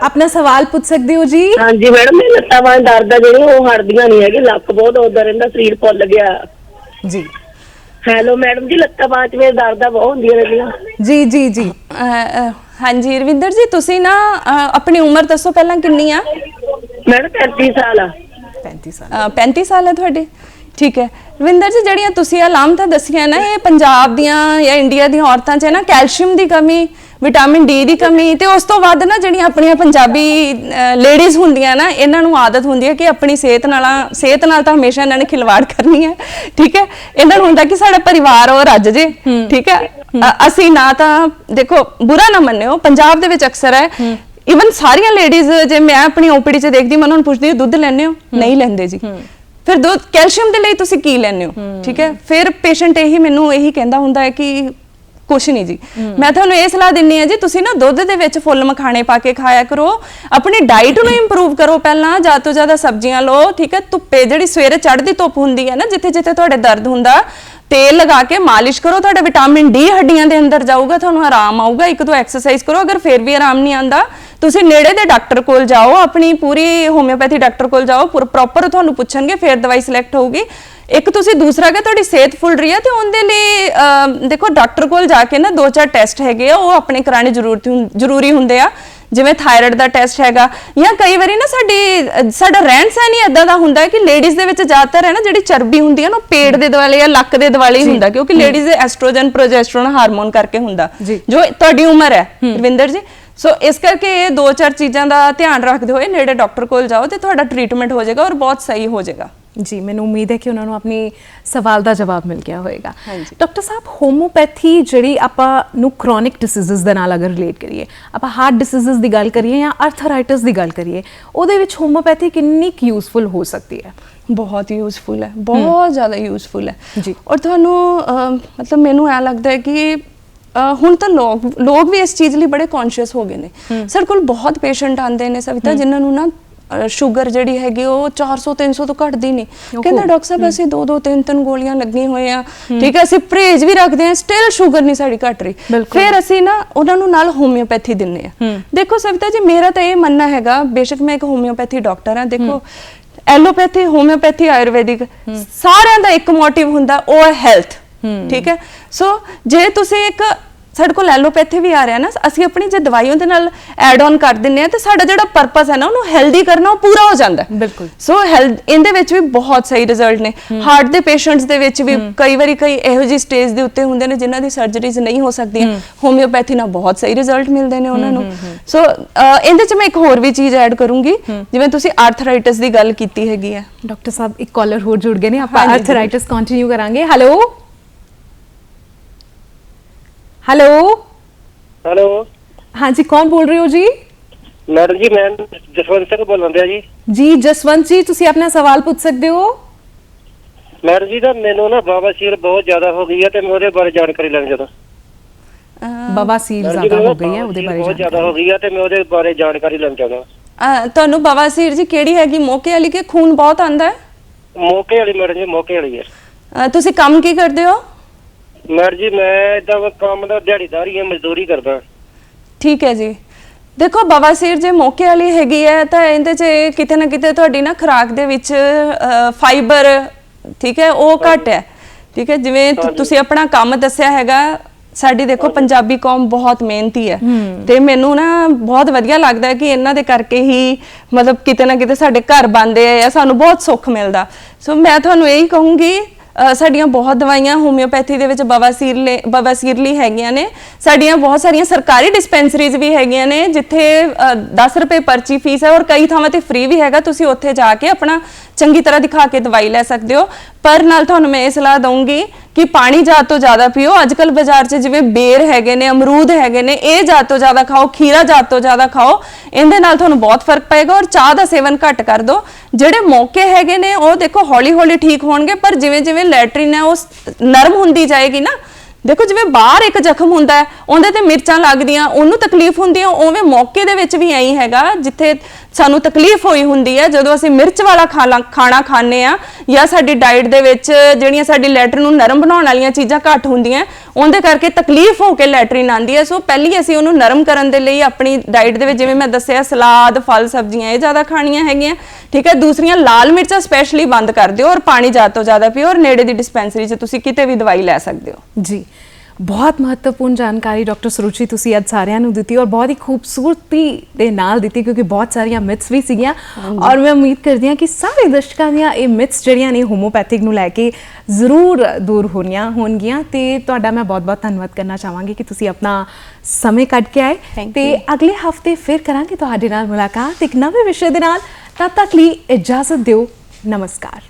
ਆਪਣਾ ਸਵਾਲ ਪੁੱਛ ਸਕਦੇ ਹੋ ਜੀ? ਹਾਂਜੀ ਮੈਡਮ ਮੇਰੇ ਲੱਤਾਂ ਬਾਹਾਂ ਦਰਦ ਆ ਜਿਹੜੀਆਂ ਉਹ ਹਟਦੀਆਂ ਨਹੀਂ ਹੈਗੀ ਲੱਕ ਬਹੁਤ ਉਧਰ ਰਹਿੰਦਾ ਸਰੀਰ ਫੁੱਲ ਗਿਆ। ਜੀ। ਹੈਲੋ ਮੈਡਮ ਜੀ ਲੱਤਾਂ ਬਾਹਾਂ 'ਚ ਮੇਰੇ ਦਰਦਾਂ ਬਹੁਤ ਹੁੰਦੀਆਂ ਰਹਿੰਦੀਆਂ ਜੀ ਜੀ ਜੀ। ਅਹ, ਅਹ, ਹਾਂਜੀ ਰਵਿੰਦਰ ਜੀ ਤੁਸੀਂ ਨਾ ਅਹ, ਆਪਣੀ ਉਮਰ ਦੱਸੋ ਪਹਿਲਾਂ ਕਿੰਨੀ ਆ? ਮੈਡਮ 35 ਸਾਲ ਆ। 35 ਸਾਲ। ਅਹ, 35 ਸਾਲ ਹੈ ਤੁਹਾਡੀ? ਠੀਕ ਹੈ। ਰਵਿੰਦਰ ਜੀ ਜਿਹੜੀਆਂ ਤੁਸੀਂ ਅਲਾਮਤਾਂ ਦੱਸੀਆਂ ਨਾ ਇਹ ਪੰਜਾਬ ਦੀਆਂ ਜਾਂ ਇੰਡੀਆ ਦੀਆਂ ਔਰਤਾਂ 'ਚ ਹੈ ਨਾ ਕੈਲਸ਼ੀਅਮ ਦੀ ਕਮੀ ਵਿਟਾਮਿਨ ਡੀ ਦੀ ਕਮੀ ਤੇ ਉਸ ਤੋਂ ਵੱਧ ਨਾ ਜਿਹੜੀਆਂ ਆਪਣੀਆਂ ਪੰਜਾਬੀ ਲੇਡੀਜ਼ ਹੁੰਦੀਆਂ ਨਾ ਇਹਨਾਂ ਨੂੰ ਆਦਤ ਹੁੰਦੀ ਹੈ ਕਿ ਆਪਣੀ ਸਿਹਤ ਨਾਲ ਸਿਹਤ ਨਾਲ ਤਾਂ ਹਮੇਸ਼ਾ ਇਹਨਾਂ ਨੇ ਖਿਲਵਾੜ ਕਰਨੀ ਹੈ ਠੀਕ ਹੈ? ਇਹਨਾਂ ਨੂੰ ਹੁੰਦਾ ਕਿ ਸਾਡਾ ਪਰਿਵਾਰ ਉਹ ਰੱਜ ਜੇ ਠੀਕ ਹੈ? ਅਸੀਂ ਨਾ ਤਾਂ ਦੇਖੋ ਬੁਰਾ ਨਾ ਮੰਨਿਓ ਪੰਜਾਬ ਦੇ ਵਿੱਚ ਅਕਸਰ ਹੈ ਇਵਨ ਸਾਰੀਆਂ ਲੇਡੀਜ਼ ਜੇ ਮੈਂ ਆਪਣੀ ਓਪੀਡੀ 'ਚ ਦੇਖਦੀ ਮੈਂ ਉਹਨਾਂ ਨੂੰ ਪੁੱਛਦੀ ਦੁੱਧ ਲੈਂਦੇ ਹੋ? ਨਹੀਂ ਲੈਂਦੇ ਜੀ। ਫਿਰ ਦੁੱਧ ਕੈਲਸ਼ੀਅਮ ਦੇ ਲਈ ਤੁਸੀਂ ਕੀ ਲੈਂਦੇ ਹੋ? ਠੀਕ ਹੈ? ਫਿਰ ਪੇਸ਼ੈਂਟ ਇਹੀ ਮੈਨੂੰ ਇਹੀ ਕਹਿੰਦਾ ਹੁੰਦਾ ਹੈ ਕਿ ਕੁਛ ਨਹੀਂ ਜੀ। ਮੈਂ ਤੁਹਾਨੂੰ ਇਹ ਸਲਾਹ ਦਿੰਨੀ ਆ ਜੀ, ਤੁਸੀਂ ਨਾ ਦੁੱਧ ਦੇ ਵਿੱਚ ਫੁੱਲ ਮਖਾਣੇ ਪਾ ਕੇ ਖਾਇਆ ਕਰੋ। ਆਪਣੀ ਡਾਈਟ ਨੂੰ ਇੰਪਰੂਵ ਕਰੋ ਪਹਿਲਾਂ ਜ਼ਿਆਦਾ ਤੋਂ ਜ਼ਿਆਦਾ ਸਬਜ਼ੀਆਂ ਲਓ, ਠੀਕ ਹੈ? ਧੁੱਪੇ ਜਿਹੜੀ ਸਵੇਰੇ ਚੜ੍ਹਦੀ ਧੁੱਪ ਹੁੰਦੀ ਹੈ ਨਾ ਜਿੱਥੇ ਜਿੱਥੇ ਤੁਹਾਡੇ ਦਰਦ ਹੁੰਦਾ, ਤੇਲ ਲਗਾ ਕੇ ਮਾਲਿਸ਼ ਕਰੋ, ਤੁਹਾਡਾ ਵਿਟਾਮਿਨ ਡੀ ਹੱਡੀਆਂ ਦੇ ਅੰਦਰ ਜਾਊਗਾ, ਤੁਹਾਨੂੰ ਆਰਾਮ ਆਊਗਾ, ਇੱਕ ਦੋ ਐਕਸਰਸਾਈਜ਼ ਕਰੋ, ਅਗਰ ਫਿਰ ਵੀ ਆਰਾਮ ਨਹੀਂ ਆਂਦਾ ਤੁਸੀਂ ਨੇੜੇ ਦੇ ਡਾਕਟਰ ਕੋਲ ਜਾਓ, ਆਪਣੀ ਪੂਰੀ ਹੋਮਿਓਪੈਥੀ ਡਾਕਟਰ ਕੋਲ ਜਾਓ ਪ੍ਰੋਪਰ ਤੁਹਾਨੂੰ ਪੁੱਛਣਗੇ, ਫਿਰ ਦਵਾਈ ਸਿਲੈਕਟ ਹੋਊਗੀ। ਇੱਕ ਤੁਸੀਂ ਦੂਸਰਾ ਕਿ ਤੁਹਾਡੀ ਸਿਹਤ ਫੁੱਲ ਰਹੀ ਹੈ ਤੇ ਉਹਦੇ ਲਈ ਅਮ, ਦੇਖੋ ਡਾਕਟਰ ਕੋਲ ਜਾ ਕੇ ਨਾ ਦੋ ਚਾਰ ਟੈਸਟ ਹੈਗੇ ਆ ਉਹ ਆਪਣੇ ਕਰਾਣੇ ਜ਼ਰੂਰਤ ਹੁੰ- ਜ਼ਰੂਰੀ ਹੁੰਦੇ ਆ। ਜਿਵੇਂ ਥਾਇਰਾਇਡ ਦਾ ਟੈਸਟ ਹੈਗਾ ਜਾਂ ਕਈ ਵਾਰੀ ਨਾ ਸਾਡੀ ਅ, ਸਾਡਾ ਰਹਿਣ ਸਹਿਣ ਹੀ ਇਦਾਂ ਦਾ ਹੁੰਦਾ ਹੈ ਕਿ ਲੇਡੀਜ਼ ਦੇ ਵਿੱਚ ਜ਼ਿਆਦਾਤਰ ਹੈ ਨਾ ਜਿਹੜੀ ਚਰਬੀ ਹੁੰਦੀ ਹੈ ਨਾ ਉਹ ਪੇਟ ਦੇ ਦੁਆਲੇ ਜਾਂ ਲੱਕ ਦੇ ਦੁਆਲੇ ਹੀ ਹੁੰਦਾ ਕਿਉਂਕਿ ਲੇਡੀਜ਼ ਦੇ ਐਸਟ੍ਰੋਜਨ ਪ੍ਰੋਜੈਸਟਰੋਨ ਹਾਰਮੋਨ ਕਰਕੇ ਹੁੰਦਾ। ਜੀ। ਜੋ ਤੁਹਾਡੀ ਉਮਰ ਹੈ। ਰਵਿੰਦਰ ਜੀ। ਸੋ ਇਸ ਕਰਕੇ ਇਹ ਦੋ ਚਾਰ ਚੀਜ਼ਾਂ ਦਾ ਧਿਆਨ ਰੱਖਦੇ ਹੋਏ ਨੇੜੇ ਡਾਕਟਰ ਕੋਲ ਜਾਓ ਤੇ ਤੁਹਾਡਾ ਟ੍ਰੀਟਮੈਂਟ ਹੋ ਜਾਏਗਾ ਔਰ ਬਹੁਤ ਸਹੀ ਹੋ ਜਾਏਗਾ। ਜੀ ਮੈਨੂੰ ਉਮੀਦ ਹੈ ਕਿ ਉਹਨਾਂ ਨੂੰ ਆਪਣੀ ਸਵਾਲ ਦਾ ਜਵਾਬ ਮਿਲ ਗਿਆ ਹੋਵੇਗਾ। ਡਾਕਟਰ ਸਾਹਿਬ ਹੋਮੋਪੈਥੀ ਜਿਹੜੀ ਆਪਾਂ ਨੂੰ ਕ੍ਰੋਨਿਕ ਡਿਸੀਜ਼ਸ ਦੇ ਨਾਲ ਅਗਰ ਰਿਲੇਟ ਕਰੀਏ ਆਪਾਂ ਹਾਰਟ ਡਿਸੀਜ਼ਸ ਦੀ ਗੱਲ ਕਰੀਏ ਜਾਂ ਆਰਥਰਾਈਟਿਸ ਦੀ ਗੱਲ ਕਰੀਏ ਉਹਦੇ ਵਿੱਚ ਹੋਮੋਪੈਥੀ ਕਿੰਨੀ ਕੁ ਯੂਸਫੁਲ ਹੋ ਸਕਦੀ ਹੈ? ਬਹੁਤ ਯੂਜ਼ਫੁਲ ਹੈ ਬਹੁਤ ਜ਼ਿਆਦਾ ਯੂਜ਼ਫੁਲ ਹੈ। ਜੀ। ਔਰ ਤੁਹਾਨੂੰ ਮਤਲਬ ਮੈਨੂੰ ਐ ਲੱਗਦਾ ਹੈ ਕਿ ਹੁਣ ਤਾਂ ਲੋਕ ਲੋਕ ਵੀ ਇਸ ਚੀਜ਼ ਲਈ ਬੜੇ ਕੌਨਸ਼ੀਅਸ ਹੋ ਗਏ ਨੇ। ਸਾਡੇ ਕੋਲ ਬਹੁਤ ਪੇਸ਼ੈਂਟ ਆਉਂਦੇ ਨੇ ਸਵਿਤਾ ਜਿਨ੍ਹਾਂ ਨੂੰ ਨਾ ਸ਼ੂਗਰ ਜਿਹੜੀ ਹੈਗੀ ਉਹ 400 300 ਤੋਂ ਘਟਦੀ ਨਹੀਂ। ਕਹਿੰਦਾ ਡਾਕਟਰ ਸਾਹਿਬ ਅਸੀਂ ਦੋ ਦੋ ਤਿੰਨ ਤਿੰਨ ਗੋਲੀਆਂ ਲੱਗੀਆਂ ਹੋਏ ਆ ਠੀਕ ਹੈ ਅਸੀਂ ਪਰਹੇਜ਼ ਵੀ ਰੱਖਦੇ ਆ ਸਟਿਲ ਸ਼ੂਗਰ ਨਹੀਂ ਸਾਡੀ ਘਟ ਰਹੀ। ਫਿਰ ਅਸੀਂ ਨਾ ਉਹਨਾਂ ਨੂੰ ਨਾਲ ਹੋਮਿਓਪੈਥੀ ਦਿੰਨੇ ਆ ਦੇਖੋ ਸਵਿਤਾ ਜੀ ਮੇਰਾ ਤਾਂ ਇਹ ਮੰਨਣਾ ਹੈਗਾ ਬੇਸ਼ੱਕ ਮੈਂ ਇੱਕ ਹੋਮਿਓਪੈਥੀ ਡਾਕਟਰ ਆ ਦੇਖੋ ਐਲੋਪੈਥੀ ਹੋਮਿਓਪੈਥੀ ਆਯੁਰਵੈਦਿਕ ਸਾਰਿਆਂ ਦਾ ਇੱਕ ਮੋਟਿਵ ਹੁੰਦਾ ਉਹ ਹੈ ਹੈਲਥ ਠੀਕ ਹੈ। ਸੋ ਜੇ ਤੁਸੀਂ ਇੱਕ ਸਾਡੇ ਕੋਲ ਐਲੋਪੈਥੀ ਵੀ ਆ ਰਿਹਾ ਨਾ ਅਸੀਂ ਆਪਣੀ ਜੇ ਦਵਾਈ ਉਹਦੇ ਨਾਲ ਐਡ ਆਨ ਕਰ ਦਿੰਨੇ ਆ ਤੇ ਸਾਡਾ ਜਿਹੜਾ ਪਰਪਸ ਹੈ ਨਾ ਉਹਨੂੰ ਹੈਲਦੀ ਕਰਨਾ ਉਹ ਪੂਰਾ ਹੋ ਜਾਂਦਾ। ਬਿਲਕੁਲ। ਸੋ ਹੈਲਥ ਇਹਦੇ ਵਿੱਚ ਵੀ ਬਹੁਤ ਸਹੀ ਰਿਜ਼ਲਟ ਨੇ। ਹਾਰਟ ਦੇ ਪੇਸ਼ੈਂਟਸ ਦੇ ਵਿੱਚ ਵੀ ਕਈ ਵਾਰੀ ਕਈ ਇਹੋ ਜਿਹੀ ਸਟੇਜ ਦੇ ਉੱਤੇ ਹੁੰਦੇ ਨੇ ਜਿਨ੍ਹਾਂ ਦੀ ਸਰਜਰੀਜ਼ ਨਹੀਂ ਹੋ ਸਕਦੀਆਂ। ਹੋਮਿਓਪੈਥੀ ਨਾਲ ਬਹੁਤ ਸਹੀ ਰਿਜ਼ਲਟ ਮਿਲਦੇ ਨੇ ਉਹਨਾਂ ਨੂੰ। ਸੋ ਇਹਦੇ ਚ ਮੈਂ ਇੱਕ ਹੋਰ ਵੀ ਚੀਜ਼ ਐਡ ਕਰੂੰਗੀ। ਜਿਵੇਂ ਤੁਸੀਂ ਆਰਥਰਾਈਟਿਸ ਦੀ ਗੱਲ ਕੀਤੀ ਹੈਗੀ ਹੈ। ਡਾਕਟਰ ਸਾਹਿਬ ਇੱਕ ਕਾਲਰ ਹੋਰ ਜੁੜ ਗਏ ਨੇ। ਆਪਾਂ ਆਰਥਰਾਈਟਿਸ ਕੰਟੀਨਿਊ ਕਰਾਂਗੇ। ਹੈਲੋ ਹੈਲੋ ਹੈਲੋ ਹਾਂਜੀ ਕੌਣ ਬੋਲ ਰਹੇ ਹੋ ਜੀ? ਮੈਡਮ ਜੀ ਮੈਂ ਜਸਵੰਤ ਸਿੰਘ ਬੋਲਣ ਰਿਹਾ ਜੀ। ਜੀ ਜਸਵੰਤ ਜੀ ਤੁਸੀਂ ਆਪਣਾ ਸਵਾਲ ਪੁੱਛ ਸਕਦੇ ਹੋ? ਮੈਡਮ ਜੀ ਦਾ ਮੈਨੂੰ ਨਾ ਬਾਬਾਸੀਰ ਬਹੁਤ ਜ਼ਿਆਦਾ ਹੋ ਗਈ ਹੈ ਤੇ ਮੈਂ ਉਹਦੇ ਬਾਰੇ ਜਾਣਕਾਰੀ ਲੈਣੀ ਚਾਹੁੰਦਾ। ਬਵਾਸੀਰ ਮੈਡਮ ਜੀ, ਜ਼ਿਆਦਾ ਹੋ ਗਈ ਹੈ ਉਹਦੇ ਬਾਰੇ ਬਹੁਤ ਜ਼ਿਆਦਾ ਹੋ ਗਈ ਹੈ ਤੇ ਮੈਂ ਉਹਦੇ ਬਾਰੇ ਜਾਣਕਾਰੀ ਲੈਣੀ ਚਾਹੁੰਦਾ। ਅਹ, ਤੁਹਾਨੂੰ ਬਵਾਸੀਰ ਜੀ ਕਿਹੜੀ ਹੈਗੀ? ਮੌਕੇ ਵਾਲੀ ਕਿ ਖੂਨ ਬਹੁਤ ਆਂਦਾ ਹੈ? ਮੌਕੇ ਵਾਲੀ ਮੈਡਮ ਜੀ ਮੌਕੇ ਵਾਲੀ ਹੈ। ਅਹ, ਤੁਸੀਂ ਕੰਮ ਕੀ ਕਰਦੇ ਹੋ? ਮੈਡਮ ਜੀ ਮੈਂ ਇਦਾਂ ਕੰਮ ਦਾ ਦਿਹਾੜੀਦਾਰ ਹੀ ਮਜ਼ਦੂਰੀ ਕਰਦਾ। ਠੀਕ ਹੈ ਜੀ। ਦੇਖੋ ਬਵਾਸੀਰ ਜੇ ਮੌਕੇ ਵਾਲੀ ਹੈਗੀ ਹੈ ਤਾਂ ਇਹਦੇ 'ਚ ਕਿਤੇ ਨਾ ਕਿਤੇ ਤੁਹਾਡੀ ਨਾ ਖੁਰਾਕ ਦੇ ਵਿੱਚ ਫਾਈਬਰ ਠੀਕ ਹੈ ਉਹ ਘੱਟ ਹੈ। ਠੀਕ ਹੈ ਜਿਵੇਂ ਤੁਸੀਂ ਆਪਣਾ ਕੰਮ ਦੱਸਿਆ ਹੈਗਾ ਸਾਡੀ ਦੇਖੋ ਪੰਜਾਬੀ ਕੌਮ ਬਹੁਤ ਮਿਹਨਤੀ ਹੈ। ਤੇ ਮੈਨੂੰ ਨਾ ਬਹੁਤ ਵਧੀਆ ਲੱਗਦਾ ਹੈ ਕਿ ਇਹਨਾਂ ਦੇ ਕਰਕੇ ਹੀ ਮਤਲਬ ਕਿਤੇ ਨਾ ਕਿਤੇ ਸਾਡੇ ਘਰ ਬਣਦੇ ਆ ਸਾਨੂੰ ਬਹੁਤ ਸੁੱਖ ਮਿਲਦਾ। ਸੋ ਮੈਂ ਤੁਹਾਨੂੰ ਇਹੀ ਕਹੂੰਗੀ ਅ, ਸਾਡੀਆਂ ਬਹੁਤ ਦਵਾਈਆਂ ਹੋਮਿਓਪੈਥੀ ਦੇ ਵਿੱਚ ਬਵਾਸੀਰਲੇ ਬਵਾਸੀਰਲੀ ਹੈਗੀਆਂ ਨੇ। ਸਾਡੀਆਂ ਬਹੁਤ ਸਾਰੀਆਂ ਸਰਕਾਰੀ ਡਿਸਪੈਂਸਰੀਜ਼ ਵੀ ਹੈਗੀਆਂ ਨੇ ਜਿੱਥੇ ਅ, 10 ਰੁਪਏ ਪਰਚੀ ਫੀਸ ਹੈ ਔਰ ਕਈ ਥਾਵਾਂ ਤੇ ਫ੍ਰੀ ਵੀ ਹੈਗਾ। ਤੁਸੀਂ ਉੱਥੇ ਜਾ ਕੇ ਆਪਣਾ ਚੰਗੀ ਤਰ੍ਹਾਂ ਦਿਖਾ ਕੇ ਦਵਾਈ ਲੈ ਸਕਦੇ ਹੋ। ਪਰ ਨਾਲ ਤੁਹਾਨੂੰ ਮੈਂ ਇਹ ਸਲਾਹ ਦਊਂਗੀ ਕਿ ਪਾਣੀ ਜ਼ਿਆਦਾ ਤੋਂ ਜ਼ਿਆਦਾ ਪੀਓ। ਅੱਜ ਕੱਲ ਬਾਜ਼ਾਰ 'ਚ ਜਿਵੇਂ ਬੇਰ ਹੈਗੇ ਨੇ, ਅਮਰੂਦ ਹੈਗੇ ਨੇ, ਇਹ ਜ਼ਿਆਦਾ ਤੋਂ ਜ਼ਿਆਦਾ ਖਾਓ, ਖੀਰਾ ਜ਼ਿਆਦਾ ਤੋਂ ਜ਼ਿਆਦਾ ਖਾਓ। ਇਹਦੇ ਨਾਲ ਤੁਹਾਨੂੰ ਬਹੁਤ ਫ਼ਰਕ ਪਏਗਾ ਔਰ ਚਾਹ ਦਾ ਸੇਵਨ ਘੱਟ ਕਰ ਦਿਓ ਜਿਹੜੇ ਮੌਕੇ ਹੈਗੇ ਨੇ, ਉਹ ਦੇਖੋ ਹੌਲੀ ਹੌਲੀ ਠੀਕ ਹੋਣਗੇ, ਪਰ ਜਿਵੇਂ ਜਿਵੇਂ ਲੈਟਰਿਨ ਹੈ, ਉਹ ਨਰਮ ਹੁੰਦੀ ਜਾਏਗੀ ਨਾ ਦੇਖੋ ਜਿਵੇਂ ਬਾਹਰ ਇੱਕ ਜ਼ਖਮ ਹੁੰਦਾ ਹੈ, ਉਹਦੇ ਤੇ ਮਿਰਚਾਂ ਲੱਗਦੀਆਂ, ਉਹਨੂੰ ਤਕਲੀਫ ਹੁੰਦੀ ਹੈ ਉਵੇਂ ਮੌਕੇ ਦੇ ਵਿੱਚ ਵੀ ਐਂ ਹੀ ਹੈਗਾ, ਜਿੱਥੇ ਸਾਨੂੰ ਤਕਲੀਫ ਹੋਈ ਹੁੰਦੀ ਹੈ, ਜਦੋਂ ਅਸੀਂ ਮਿਰਚ ਵਾਲਾ ਖਾਲਾ- ਖਾਣਾ ਖਾਂਦੇ ਆ ਜਾਂ ਸਾਡੀ ਡਾਈਟ ਦੇ ਵਿੱਚ ਜਿਹੜੀਆਂ ਸਾਡੀ ਲੈਟਰ ਨੂੰ ਨਰਮ ਬਣਾਉਣ ਵਾਲੀਆਂ ਚੀਜ਼ਾਂ ਘੱਟ ਹੁੰਦੀਆਂ, ਉਹਦੇ ਕਰਕੇ ਤਕਲੀਫ ਹੋ ਕੇ ਲੈਟਰਿਨ ਆਉਂਦੀ ਹੈ, ਸੋ ਪਹਿਲੀ ਅਸੀਂ ਉਹਨੂੰ ਨਰਮ ਕਰਨ ਦੇ ਲਈ ਆਪਣੀ ਡਾਈਟ ਦੇ ਵਿੱਚ, ਜਿਵੇਂ ਮੈਂ ਦੱਸਿਆ, ਸਲਾਦ, ਫਲ, ਸਬਜ਼ੀਆਂ ਇਹ ਜ਼ਿਆਦਾ ਖਾਣੀਆਂ ਹੈਗੀਆਂ, ਠੀਕ ਹੈ, ਦੂਸਰੀਆਂ ਲਾਲ ਮਿਰਚਾਂ ਸਪੈਸ਼ਲੀ ਬੰਦ ਕਰ ਦਿਓ ਔਰ ਪਾਣੀ ਜ਼ਿਆਦਾ ਤੋਂ ਜ਼ਿਆਦਾ ਪੀਓ, ਔਰ ਨੇੜੇ ਦੀ ਡਿਸਪੈਂਸਰੀ 'ਚ ਤੁਸੀਂ ਕਿਤੇ ਵੀ ਦਵਾਈ ਲੈ ਸਕਦੇ ਹੋ। ਜੀ। ਬਹੁਤ ਮਹੱਤਵਪੂਰਨ ਜਾਣਕਾਰੀ ਡਾਕਟਰ ਸਰੂਚੀ ਤੁਸੀਂ ਅੱਜ ਸਾਰਿਆਂ ਨੂੰ ਦਿੱਤੀ ਔਰ ਬਹੁਤ ਹੀ ਖੂਬਸੂਰਤੀ ਦੇ ਨਾਲ ਦਿੱਤੀ ਕਿਉਂਕਿ ਬਹੁਤ ਸਾਰੀਆਂ ਮਿਥਸ ਵੀ ਸੀਗੀਆਂ। ਔਰ ਮੈਂ ਉਮੀਦ ਕਰਦੀ ਹਾਂ ਕਿ ਸਾਰੇ ਦਰਸ਼ਕਾਂ ਦੀਆਂ ਇਹ ਮਿਥਸ ਜਿਹੜੀਆਂ ਨੇ ਹੋਮੋਪੈਥਿਕ ਨੂੰ ਲੈ ਕੇ ਜ਼ਰੂਰ ਦੂਰ ਹੋਣੀਆਂ ਹੋਣਗੀਆਂ ਤੇ ਤੁਹਾਡਾ ਮੈਂ ਬਹੁਤ-ਬਹੁਤ ਧੰਨਵਾਦ ਕਰਨਾ ਚਾਹਾਂਗੀ ਕਿ ਤੁਸੀਂ ਆਪਣਾ ਸਮੇਂ ਕੱਢ ਕੇ ਆਏ। ਤੇ ਅਗਲੇ ਹਫ਼ਤੇ ਫਿਰ ਕਰਾਂਗੇ ਤੁਹਾਡੇ ਨਾਲ ਮੁਲਾਕਾਤ ਇੱਕ ਨਵੇਂ ਵਿਸ਼ੇ ਦੇ ਨਾਲ। ਤਦ ਤੱਕ ਲਈ ਇਜਾਜ਼ਤ ਦਿਓ। ਨਮਸਕਾਰ।